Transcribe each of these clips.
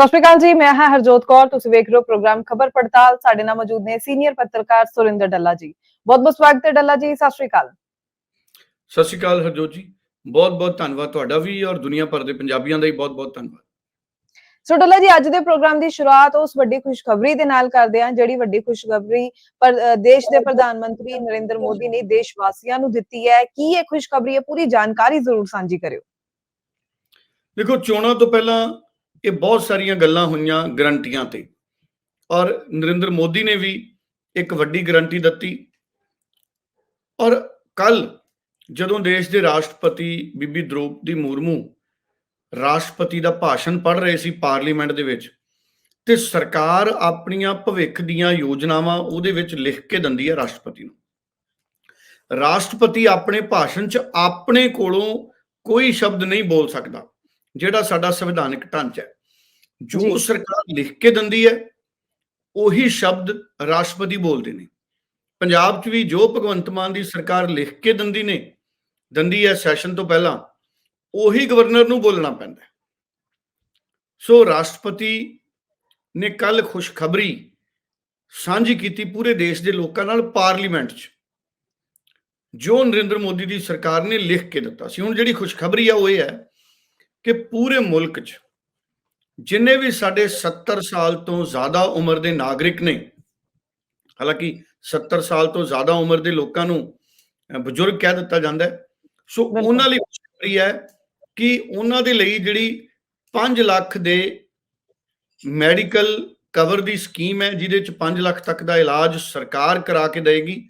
ਸਤਿ ਸ਼੍ਰੀ ਅਕਾਲ ਜੀ ਮੈਂ ਹਾਂ ਹਰਜੋਤ ਕੌਰ ਤੁਸੀਂ ਵੇਖ ਰਹੇ ਹੋ ਪ੍ਰੋਗਰਾਮ ਖਬਰ ਪੜਤਾਲ। ਸਾਡੇ ਨਾਲ ਮੌਜੂਦ ਨੇ ਸੀਨੀਅਰ ਪੱਤਰਕਾਰ ਸੁਰਿੰਦਰ ਡੱਲਾ ਜੀ। ਬਹੁਤ ਬਹੁਤ ਸਵਾਗਤ ਹੈ ਡੱਲਾ ਜੀ ਸਤਿ ਸ਼੍ਰੀ ਅਕਾਲ। ਸਤਿ ਸ਼੍ਰੀ ਅਕਾਲ ਹਰਜੋਤ ਜੀ ਬਹੁਤ ਬਹੁਤ ਧੰਨਵਾਦ ਤੁਹਾਡਾ ਵੀ ਔਰ ਦੁਨੀਆ ਭਰ ਦੇ ਪੰਜਾਬੀਆਂ ਦਾ ਵੀ ਬਹੁਤ ਬਹੁਤ ਧੰਨਵਾਦ। ਸੋ ਡੱਲਾ ਜੀ ਅੱਜ ਦੇ ਪ੍ਰੋਗਰਾਮ ਦੀ ਸ਼ੁਰੂਆਤ ਉਸ ਵੱਡੀ ਖੁਸ਼ਖਬਰੀ ਦੇ ਨਾਲ ਕਰਦੇ ਹਾਂ ਜਿਹੜੀ ਵੱਡੀ ਖੁਸ਼ਖਬਰੀ ਪਰ ਦੇਸ਼ ਦੇ ਪ੍ਰਧਾਨ ਮੰਤਰੀ ਨਰਿੰਦਰ ਮੋਦੀ ਨੇ ਦੇਸ਼ ਵਾਸੀਆਂ ਨੂੰ ਦਿੱਤੀ ਹੈ। ਕੀ ਇਹ ਖੁਸ਼ਖਬਰੀ ਹੈ? ਪੂਰੀ ਜਾਣਕਾਰੀ ਜ਼ਰੂਰ ਸਾਂਝੀ ਕਰਿਓ। ਦੇਖੋ ਚੋਣਾਂ ਤੋਂ ਪਹਿਲਾਂ ਇਹ ਬਹੁਤ ਸਾਰੀਆਂ ਗੱਲਾਂ ਹੋਈਆਂ ਗਰੰਟੀਆਂ ਤੇ। ਔਰ ਨਰਿੰਦਰ ਮੋਦੀ ਨੇ ਵੀ ਇੱਕ ਵੱਡੀ ਗਰੰਟੀ ਦਿੱਤੀ। ਔਰ ਕੱਲ ਜਦੋਂ ਦੇਸ਼ ਦੇ ਰਾਸ਼ਟਰਪਤੀ ਬੀਬੀ ਦ੍ਰੋਪਦੀ ਮੁਰਮੂ ਰਾਸ਼ਟਰਪਤੀ ਦਾ ਭਾਸ਼ਣ ਪੜ੍ਹ ਰਹੇ ਸੀ ਪਾਰਲੀਮੈਂਟ ਦੇ ਵਿੱਚ, ਤੇ ਸਰਕਾਰ ਆਪਣੀਆਂ ਭਵਿੱਖ ਦੀਆਂ ਯੋਜਨਾਵਾਂ ਉਹਦੇ ਵਿੱਚ ਲਿਖ ਕੇ ਦਿੰਦੀ ਹੈ ਰਾਸ਼ਟਰਪਤੀ ਨੂੰ। ਰਾਸ਼ਟਰਪਤੀ ਆਪਣੇ ਭਾਸ਼ਣ 'ਚ ਆਪਣੇ ਕੋਲੋਂ ਕੋਈ ਸ਼ਬਦ ਨਹੀਂ ਬੋਲ ਸਕਦਾ, ਜਿਹੜਾ ਸਾਡਾ ਸੰਵਿਧਾਨਿਕ ਢਾਂਚਾ ਹੈ। ਜੋ। ਸਰਕਾਰ ਲਿਖ ਕੇ ਦਿੰਦੀ ਹੈ ਉਹੀ ਸ਼ਬਦ ਰਾਸ਼ਟਰਪਤੀ ਬੋਲਦੇ ਨੇ। ਪੰਜਾਬ 'ਚ ਵੀ ਜੋ ਭਗਵੰਤ ਮਾਨ ਦੀ ਸਰਕਾਰ ਲਿਖ ਕੇ ਦਿੰਦੀ ਨੇ ਦਿੰਦੀ ਹੈ ਸੈਸ਼ਨ ਤੋਂ ਪਹਿਲਾਂ ਉਹੀ ਗਵਰਨਰ ਨੂੰ ਬੋਲਣਾ ਪੈਂਦਾ ਸੋ ਰਾਸ਼ਟਰਪਤੀ ਨੇ ਕੱਲ ਖੁਸ਼ਖਬਰੀ ਸਾਂਝੀ ਕੀਤੀ ਪੂਰੇ ਦੇਸ਼ ਦੇ ਲੋਕਾਂ ਨਾਲ ਪਾਰਲੀਮੈਂਟ 'ਚ। ਜੋ ਨਰਿੰਦਰ ਮੋਦੀ ਦੀ ਸਰਕਾਰ ਨੇ ਲਿਖ ਕੇ ਦਿੱਤਾ ਸੀ। ਹੁਣ ਜਿਹੜੀ ਖੁਸ਼ਖਬਰੀ ਆ ਉਹ ਇਹ ਹੈ ਕਿ ਪੂਰੇ ਮੁਲਕ 'ਚ ਜਿੰਨੇ ਵੀ ਸਾਡੇ 70 ਸਾਲ ਤੋਂ ਜ਼ਿਆਦਾ ਉਮਰ ਦੇ ਨਾਗਰਿਕ ਨੇ ਹਾਲਾਂਕਿ 70 ਸਾਲ ਤੋਂ ਜ਼ਿਆਦਾ ਉਮਰ ਦੇ ਲੋਕਾਂ ਨੂੰ ਬਜ਼ੁਰਗ ਕਹਿ ਦਿੱਤਾ ਜਾਂਦਾ ਹੈ। ਸੋ। ਉਹਨਾਂ ਲਈ ਖੁਸ਼ਖਬਰੀ ਹੈ ਕਿ ਉਹਨਾਂ ਦੇ ਲਈ ਜਿਹੜੀ 5 ਲੱਖ ਦੇ ਮੈਡੀਕਲ ਕਵਰ ਦੀ ਸਕੀਮ ਹੈ ਜਿਹਦੇ ਚ 5 ਲੱਖ ਤੱਕ ਦਾ ਇਲਾਜ ਸਰਕਾਰ ਕਰਾ ਕੇ ਦੇਗੀ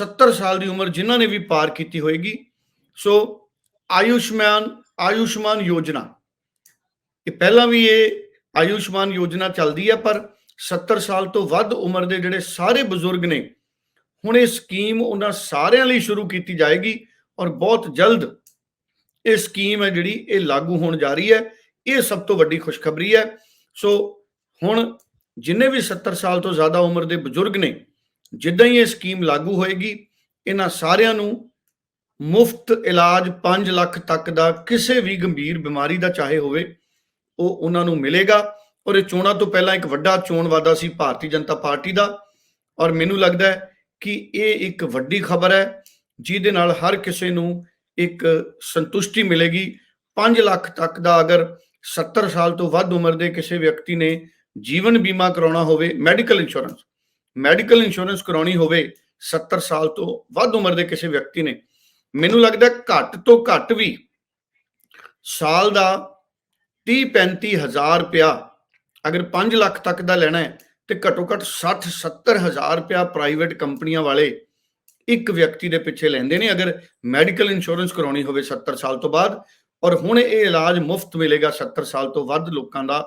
70 ਸਾਲ ਦੀ ਉਮਰ ਜਿਨ੍ਹਾਂ ਨੇ ਵੀ ਪਾਰ ਕੀਤੀ ਹੋਏਗੀ। ਸੋ ਆਯੁਸ਼ਮਾਨ ਆਯੁਸ਼ਮਾਨ ਯੋਜਨਾ ਇਹ ਪਹਿਲਾਂ ਵੀ ਇਹ ਆਯੁਸ਼ਮਾਨ ਯੋਜਨਾ ਚੱਲਦੀ ਹੈ ਪਰ 70 ਸਾਲ ਤੋਂ ਵੱਧ ਉਮਰ ਦੇ ਜਿਹੜੇ ਸਾਰੇ ਬਜ਼ੁਰਗ ਨੇ, ਹੁਣ ਇਹ ਸਕੀਮ ਉਹਨਾਂ ਸਾਰਿਆਂ ਲਈ ਸ਼ੁਰੂ ਕੀਤੀ ਜਾਏਗੀ ਔਰ ਬਹੁਤ ਜਲਦ ਇਹ ਸਕੀਮ ਹੈ ਜਿਹੜੀ ਇਹ ਲਾਗੂ ਹੋਣ ਜਾ ਰਹੀ ਹੈ। ਇਹ ਸਭ ਤੋਂ ਵੱਡੀ ਖੁਸ਼ਖਬਰੀ ਹੈ। ਸੋ ਹੁਣ ਜਿੰਨੇ ਵੀ 70 ਸਾਲ ਤੋਂ ਜ਼ਿਆਦਾ ਉਮਰ ਦੇ ਬਜ਼ੁਰਗ ਨੇ, ਜਿੱਦਾਂ ਹੀ ਇਹ ਸਕੀਮ ਲਾਗੂ ਹੋਏਗੀ, ਇਹਨਾਂ ਸਾਰਿਆਂ ਨੂੰ ਮੁਫਤ ਇਲਾਜ 5 ਲੱਖ ਤੱਕ ਦਾ ਕਿਸੇ ਵੀ ਗੰਭੀਰ ਬਿਮਾਰੀ ਦਾ ਚਾਹੇ ਹੋਵੇ ਉਹ ਉਹਨਾਂ ਨੂੰ ਮਿਲੇਗਾ। ਔਰ ਇਹ ਚੋਣਾਂ ਤੋਂ ਪਹਿਲਾਂ ਇੱਕ ਵੱਡਾ ਚੋਣ ਵਾਅਦਾ ਸੀ ਭਾਰਤੀ ਜਨਤਾ ਪਾਰਟੀ ਦਾ। ਔਰ ਮੈਨੂੰ ਲੱਗਦਾ ਹੈ ਕਿ ਇਹ ਇੱਕ ਵੱਡੀ ਖਬਰ ਹੈ, ਜਿਹਦੇ ਨਾਲ ਹਰ ਕਿਸੇ ਨੂੰ ਇੱਕ ਸੰਤੁਸ਼ਟੀ ਮਿਲੇਗੀ। 5 ਲੱਖ ਤੱਕ ਦਾ ਅਗਰ 70 ਸਾਲ ਤੋਂ ਵੱਧ ਉਮਰ ਦੇ ਕਿਸੇ ਵਿਅਕਤੀ ਨੇ ਜੀਵਨ ਬੀਮਾ ਕਰਾਉਣਾ ਹੋਵੇ, ਮੈਡੀਕਲ ਇੰਸ਼ੋਰੈਂਸ ਮੈਡੀਕਲ ਇੰਸ਼ੋਰੈਂਸ ਕਰਾਉਣੀ ਹੋਵੇ 70 ਸਾਲ ਤੋਂ ਵੱਧ ਉਮਰ ਦੇ ਕਿਸੇ ਵਿਅਕਤੀ ਨੇ, ਮੈਨੂੰ ਲੱਗਦਾ ਘੱਟ ਤੋਂ ਘੱਟ ਵੀ ਸਾਲ ਦਾ 30 35 ਹਜ਼ਾਰ ਰੁਪਇਆ ਅਗਰ 5 ਲੱਖ ਤੱਕ ਦਾ ਲੈਣਾ ਹੈ ਤੇ ਘੱਟੋ ਘੱਟ 60 70 ਹਜ਼ਾਰ ਰੁਪਇਆ ਪ੍ਰਾਈਵੇਟ ਕੰਪਨੀਆਂ ਵਾਲੇ ਇੱਕ ਵਿਅਕਤੀ ਦੇ ਪਿੱਛੇ ਲੈਂਦੇ ਨੇ, ਅਗਰ ਮੈਡੀਕਲ ਇੰਸ਼ੋਰੈਂਸ ਕਰਾਉਣੀ ਹੋਵੇ 70 ਸਾਲ ਤੋਂ ਬਾਅਦ ਔਰ ਹੁਣ ਇਹ ਇਲਾਜ ਮੁਫਤ ਮਿਲੇਗਾ 70 ਸਾਲ ਤੋਂ ਵੱਧ ਲੋਕਾਂ ਦਾ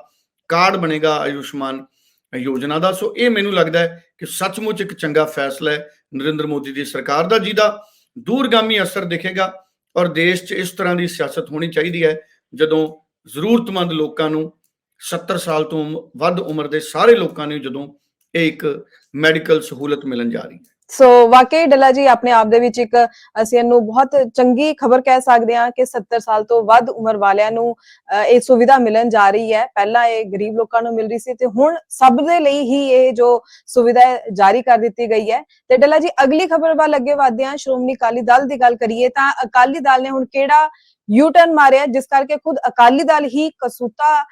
ਕਾਰਡ ਬਣੇਗਾ ਆਯੁਸ਼ਮਾਨ ਯੋਜਨਾ ਦਾ। ਸੋ ਇਹ ਮੈਨੂੰ ਲੱਗਦਾ ਹੈ ਕਿ ਸੱਚਮੁੱਚ ਇੱਕ ਚੰਗਾ ਫੈਸਲਾ ਹੈ ਨਰਿੰਦਰ ਮੋਦੀ ਦੀ ਸਰਕਾਰ ਦਾ, ਜਿਹਦਾ ਦੂਰਗਾਮੀ ਅਸਰ ਦਿਖੇਗਾ ਔਰ ਦੇਸ਼ 'ਚ ਇਸ ਤਰ੍ਹਾਂ ਦੀ ਸਿਆਸਤ ਹੋਣੀ ਚਾਹੀਦੀ ਹੈ ਜਦੋਂ ਜ਼ਰੂਰਤਮੰਦ ਲੋਕਾਂ ਨੂੰ 70 ਸਾਲ ਤੋਂ ਵੱਧ ਉਮਰ ਦੇ ਸਾਰੇ ਲੋਕਾਂ ਨੂੰ ਜਦੋਂ ਇਹ ਇੱਕ ਮੈਡੀਕਲ ਸਹੂਲਤ ਮਿਲਣ ਜਾ ਰਹੀ ਹੈ। ਸੋ ਵਾਕਈ ਡੱਲਾ ਜੀ, ਆਪਣੇ ਆਪ ਦੇ ਵਿੱਚ ਇੱਕ ਅਸੀਂ ਇਹਨੂੰ ਬਹੁਤ ਚੰਗੀ ਖਬਰ ਕਹਿ ਸਕਦੇ ਹਾਂ ਕਿ 70 ਸਾਲ ਤੋਂ ਵੱਧ ਉਮਰ ਵਾਲਿਆਂ ਨੂੰ ਇਹ ਸੁਵਿਧਾ ਮਿਲਣ ਜਾ ਰਹੀ ਹੈ। ਪਹਿਲਾਂ ਇਹ ਗਰੀਬ ਲੋਕਾਂ ਨੂੰ ਮਿਲ ਰਹੀ ਸੀ ਤੇ ਹੁਣ ਸਭ ਦੇ ਲਈ ਹੀ ਇਹ ਜੋ ਸੁਵਿਧਾ ਜਾਰੀ ਕਰ ਦਿੱਤੀ ਗਈ ਹੈ। ਤੇ ਡੱਲਾ ਜੀ, ਅਗਲੀ ਖਬਰ ਵੱਲ ਅੱਗੇ ਵਧਦੇ ਹਾਂ। ਸ਼੍ਰੋਮਣੀ ਅਕਾਲੀ ਦਲ ਦੀ ਗੱਲ ਕਰੀਏ ਤਾਂ ਅਕਾਲੀ ਦਲ ਨੇ ਹੁਣ ਕਿਹੜਾ ਯੂ ਟਰਨ ਮਾਰਿਆ, ਜਿਸ ਕਰਕੇ ਖੁਦ ਅਕਾਲੀ ਦਲ ਹੀ ਕਸੂਤਾ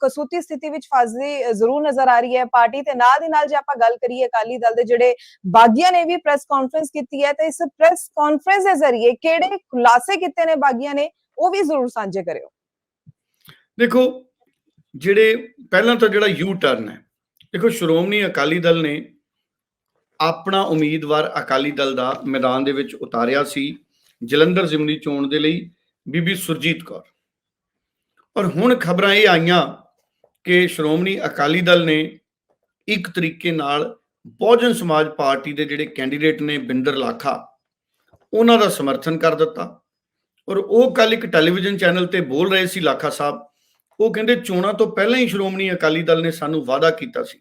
ਕਸੂਤੀ ਸਥਿਤੀ ਵਿੱਚ ਫਸਦੀ ਜ਼ਰੂਰ ਨਜ਼ਰ ਆ ਰਹੀ ਹੈ। ਪਾਰਟੀ ਤੇ ਨਾਲ ਦੀ ਨਾਲ ਜੇ ਆਪਾਂ ਗੱਲ ਕਰੀਏ ਅਕਾਲੀ ਦਲ ਦੇ ਜਿਹੜੇ ਬਾਗੀਆਂ ਨੇ ਵੀ ਪ੍ਰੈਸ ਕਾਨਫਰੰਸ ਕੀਤੀ ਹੈ, ਤੇ ਇਸ ਪ੍ਰੈਸ ਕਾਨਫਰੰਸ ਦੇ ਜ਼ਰੀਏ ਕਿਹੜੇ ਖੁਲਾਸੇ ਕੀਤੇ ਨੇ ਬਾਗੀਆਂ ਨੇ, ਉਹ ਵੀ ਜ਼ਰੂਰ ਸਾਂਝੇ ਕਰਿਓ। ਦੇਖੋ, ਜਿਹੜੇ ਪਹਿਲਾਂ ਤਾਂ ਜਿਹੜਾ ਯੂ ਟਰਨ ਹੈ, ਦੇਖੋ ਸ਼੍ਰੋਮਣੀ ਅਕਾਲੀ ਦਲ ਨੇ ਆਪਣਾ ਉਮੀਦਵਾਰ ਅਕਾਲੀ ਦਲ ਦਾ ਮੈਦਾਨ ਦੇ ਵਿੱਚ ਉਤਾਰਿਆ ਸੀ ਜਲੰਧਰ ਜ਼ਿਮਨੀ ਚੋਣ ਦੇ ਲਈ ਬੀਬੀ ਸੁਰਜੀਤ ਕੌਰ। ਔਰ ਹੁਣ ਖਬਰਾਂ ਇਹ ਆਈਆਂ ਕਿ ਸ਼੍ਰੋਮਣੀ ਅਕਾਲੀ ਦਲ ਨੇ ਇੱਕ ਤਰੀਕੇ ਨਾਲ ਬਹੁਜਨ ਸਮਾਜ ਪਾਰਟੀ ਦੇ ਜਿਹੜੇ ਕੈਂਡੀਡੇਟ ਨੇ ਬਿੰਦਰ ਲਾਖਾ, ਉਹਨਾਂ ਦਾ ਸਮਰਥਨ ਕਰ ਦਿੱਤਾ। ਔਰ ਉਹ ਕੱਲ ਇੱਕ ਟੈਲੀਵਿਜ਼ਨ ਚੈਨਲ ਤੇ ਬੋਲ ਰਹੇ ਸੀ ਲਾਖਾ ਸਾਹਿਬ, ਉਹ ਕਹਿੰਦੇ ਚੋਣਾਂ ਤੋਂ ਪਹਿਲਾਂ ਹੀ ਸ਼੍ਰੋਮਣੀ ਅਕਾਲੀ ਦਲ ਨੇ ਸਾਨੂੰ ਵਾਅਦਾ ਕੀਤਾ ਸੀ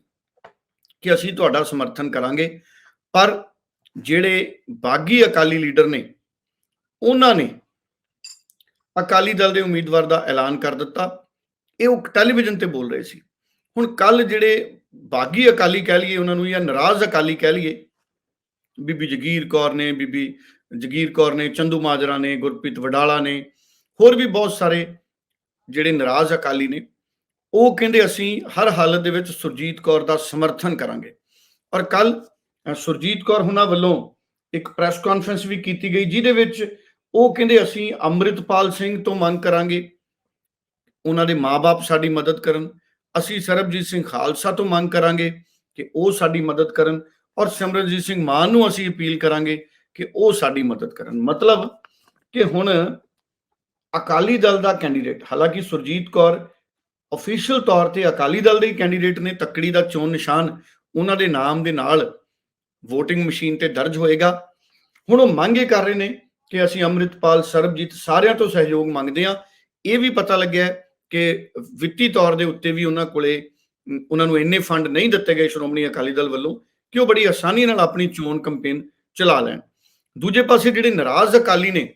ਕਿ ਅਸੀਂ ਤੁਹਾਡਾ ਸਮਰਥਨ ਕਰਾਂਗੇ। ਪਰ ਜਿਹੜੇ ਬਾਗੀ ਅਕਾਲੀ ਲੀਡਰ ਨੇ, ਉਹਨਾਂ ਨੇ ਅਕਾਲੀ ਦਲ ਦੇ ਉਮੀਦਵਾਰ ਦਾ ਐਲਾਨ ਕਰ ਦਿੱਤਾ। ਇਹ ਉਹ ਟੈਲੀਵਿਜ਼ਨ ਤੇ ਬੋਲ ਰਹੇ ਸੀ। ਹੁਣ ਕੱਲ ਜਿਹੜੇ ਬਾਗੀ ਅਕਾਲੀ ਕਹਿ ਲਈਏ, ਉਹਨਾਂ ਨੂੰ ਜਾਂ ਨਾਰਾਜ਼ ਅਕਾਲੀ ਕਹਿ ਲਈਏ, ਬੀਬੀ ਜਗੀਰ ਕੌਰ ਨੇ, ਬੀਬੀ ਜਗੀਰ ਕੌਰ ਨੇ, ਚੰਦੂ ਮਾਜਰਾ ਨੇ, ਗੁਰਪ੍ਰੀਤ ਵਡਾਲਾ ਨੇ, ਹੋਰ ਵੀ ਬਹੁਤ ਸਾਰੇ ਜਿਹੜੇ ਨਾਰਾਜ਼ ਅਕਾਲੀ ਨੇ, ਉਹ ਕਹਿੰਦੇ ਅਸੀਂ ਹਰ ਹਾਲਤ ਦੇ ਵਿੱਚ ਸੁਰਜੀਤ ਕੌਰ ਦਾ ਸਮਰਥਨ ਕਰਾਂਗੇ। ਔਰ ਕੱਲ ਸੁਰਜੀਤ ਕੌਰ ਹੁਣਾਂ ਵੱਲੋਂ ਇੱਕ ਪ੍ਰੈਸ ਕਾਨਫਰੰਸ ਵੀ ਕੀਤੀ ਗਈ, ਜਿਹਦੇ ਵਿੱਚ ਉਹ ਕਹਿੰਦੇ ਅਸੀਂ ਅੰਮ੍ਰਿਤਪਾਲ ਸਿੰਘ ਤੋਂ ਮੰਗ ਕਰਾਂਗੇ। ਉਹਨਾਂ ਦੇ ਮਾਪੇ ਸਾਡੀ ਮਦਦ ਕਰਨ। ਅਸੀਂ ਸਰਬਜੀਤ ਸਿੰਘ ਖਾਲਸਾ ਤੋਂ ਮੰਗ ਕਰਾਂਗੇ ਕਿ ਉਹ ਸਾਡੀ ਮਦਦ ਕਰਨ ਔਰ ਸਿਮਰਨਜੀਤ ਸਿੰਘ ਮਾਨ ਨੂੰ ਅਸੀਂ ਅਪੀਲ ਕਰਾਂਗੇ ਕਿ ਉਹ ਸਾਡੀ ਮਦਦ ਕਰਨ। ਮਤਲਬ ਕਿ ਹੁਣ ਅਕਾਲੀ ਦਲ ਦਾ ਕੈਂਡੀਡੇਟ, ਹਾਲਾਂਕਿ ਸੁਰਜੀਤ ਕੌਰ ਅਫੀਸ਼ੀਅਲ ਤੌਰ ਤੇ ਅਕਾਲੀ ਦਲ ਦੇ ਕੈਂਡੀਡੇਟ ਨੇ, ਤੱਕੜੀ ਦਾ ਚੋਣ ਨਿਸ਼ਾਨ ਉਹਨਾਂ ਦੇ ਨਾਮ ਦੇ ਨਾਲ VOTING ਮਸ਼ੀਨ ਤੇ ਦਰਜ ਹੋਏਗਾ। ਹੁਣ ਉਹ ਮੰਗ ਇਹ ਕਰ ਰਹੇ ਨੇ ਕਿ ਅਸੀਂ ਅੰਮ੍ਰਿਤਪਾਲ ਸਰਬਜੀਤ ਸਾਰਿਆਂ ਤੋਂ ਸਹਿਯੋਗ ਮੰਗਦੇ ਹਾਂ। ਇਹ ਵੀ ਪਤਾ ਲੱਗਿਆ ਕਿ ਵਿੱਤੀ ਤੌਰ ਦੇ ਉੱਤੇ ਵੀ ਉਹਨਾਂ ਕੋਲੇ ਉਹਨਾਂ ਨੂੰ ਇੰਨੇ ਫੰਡ ਨਹੀਂ ਦਿੱਤੇ ਗਏ ਸ਼੍ਰੋਮਣੀ ਅਕਾਲੀ ਦਲ ਵੱਲੋਂ ਕਿ ਉਹ ਬੜੀ ਆਸਾਨੀ ਨਾਲ ਆਪਣੀ ਚੋਣ ਕੈਂਪੇਨ ਚਲਾ ਲੈਣ। ਦੂਜੇ ਪਾਸੇ ਜਿਹੜੇ ਨਾਰਾਜ਼ ਅਕਾਲੀ ਨੇ,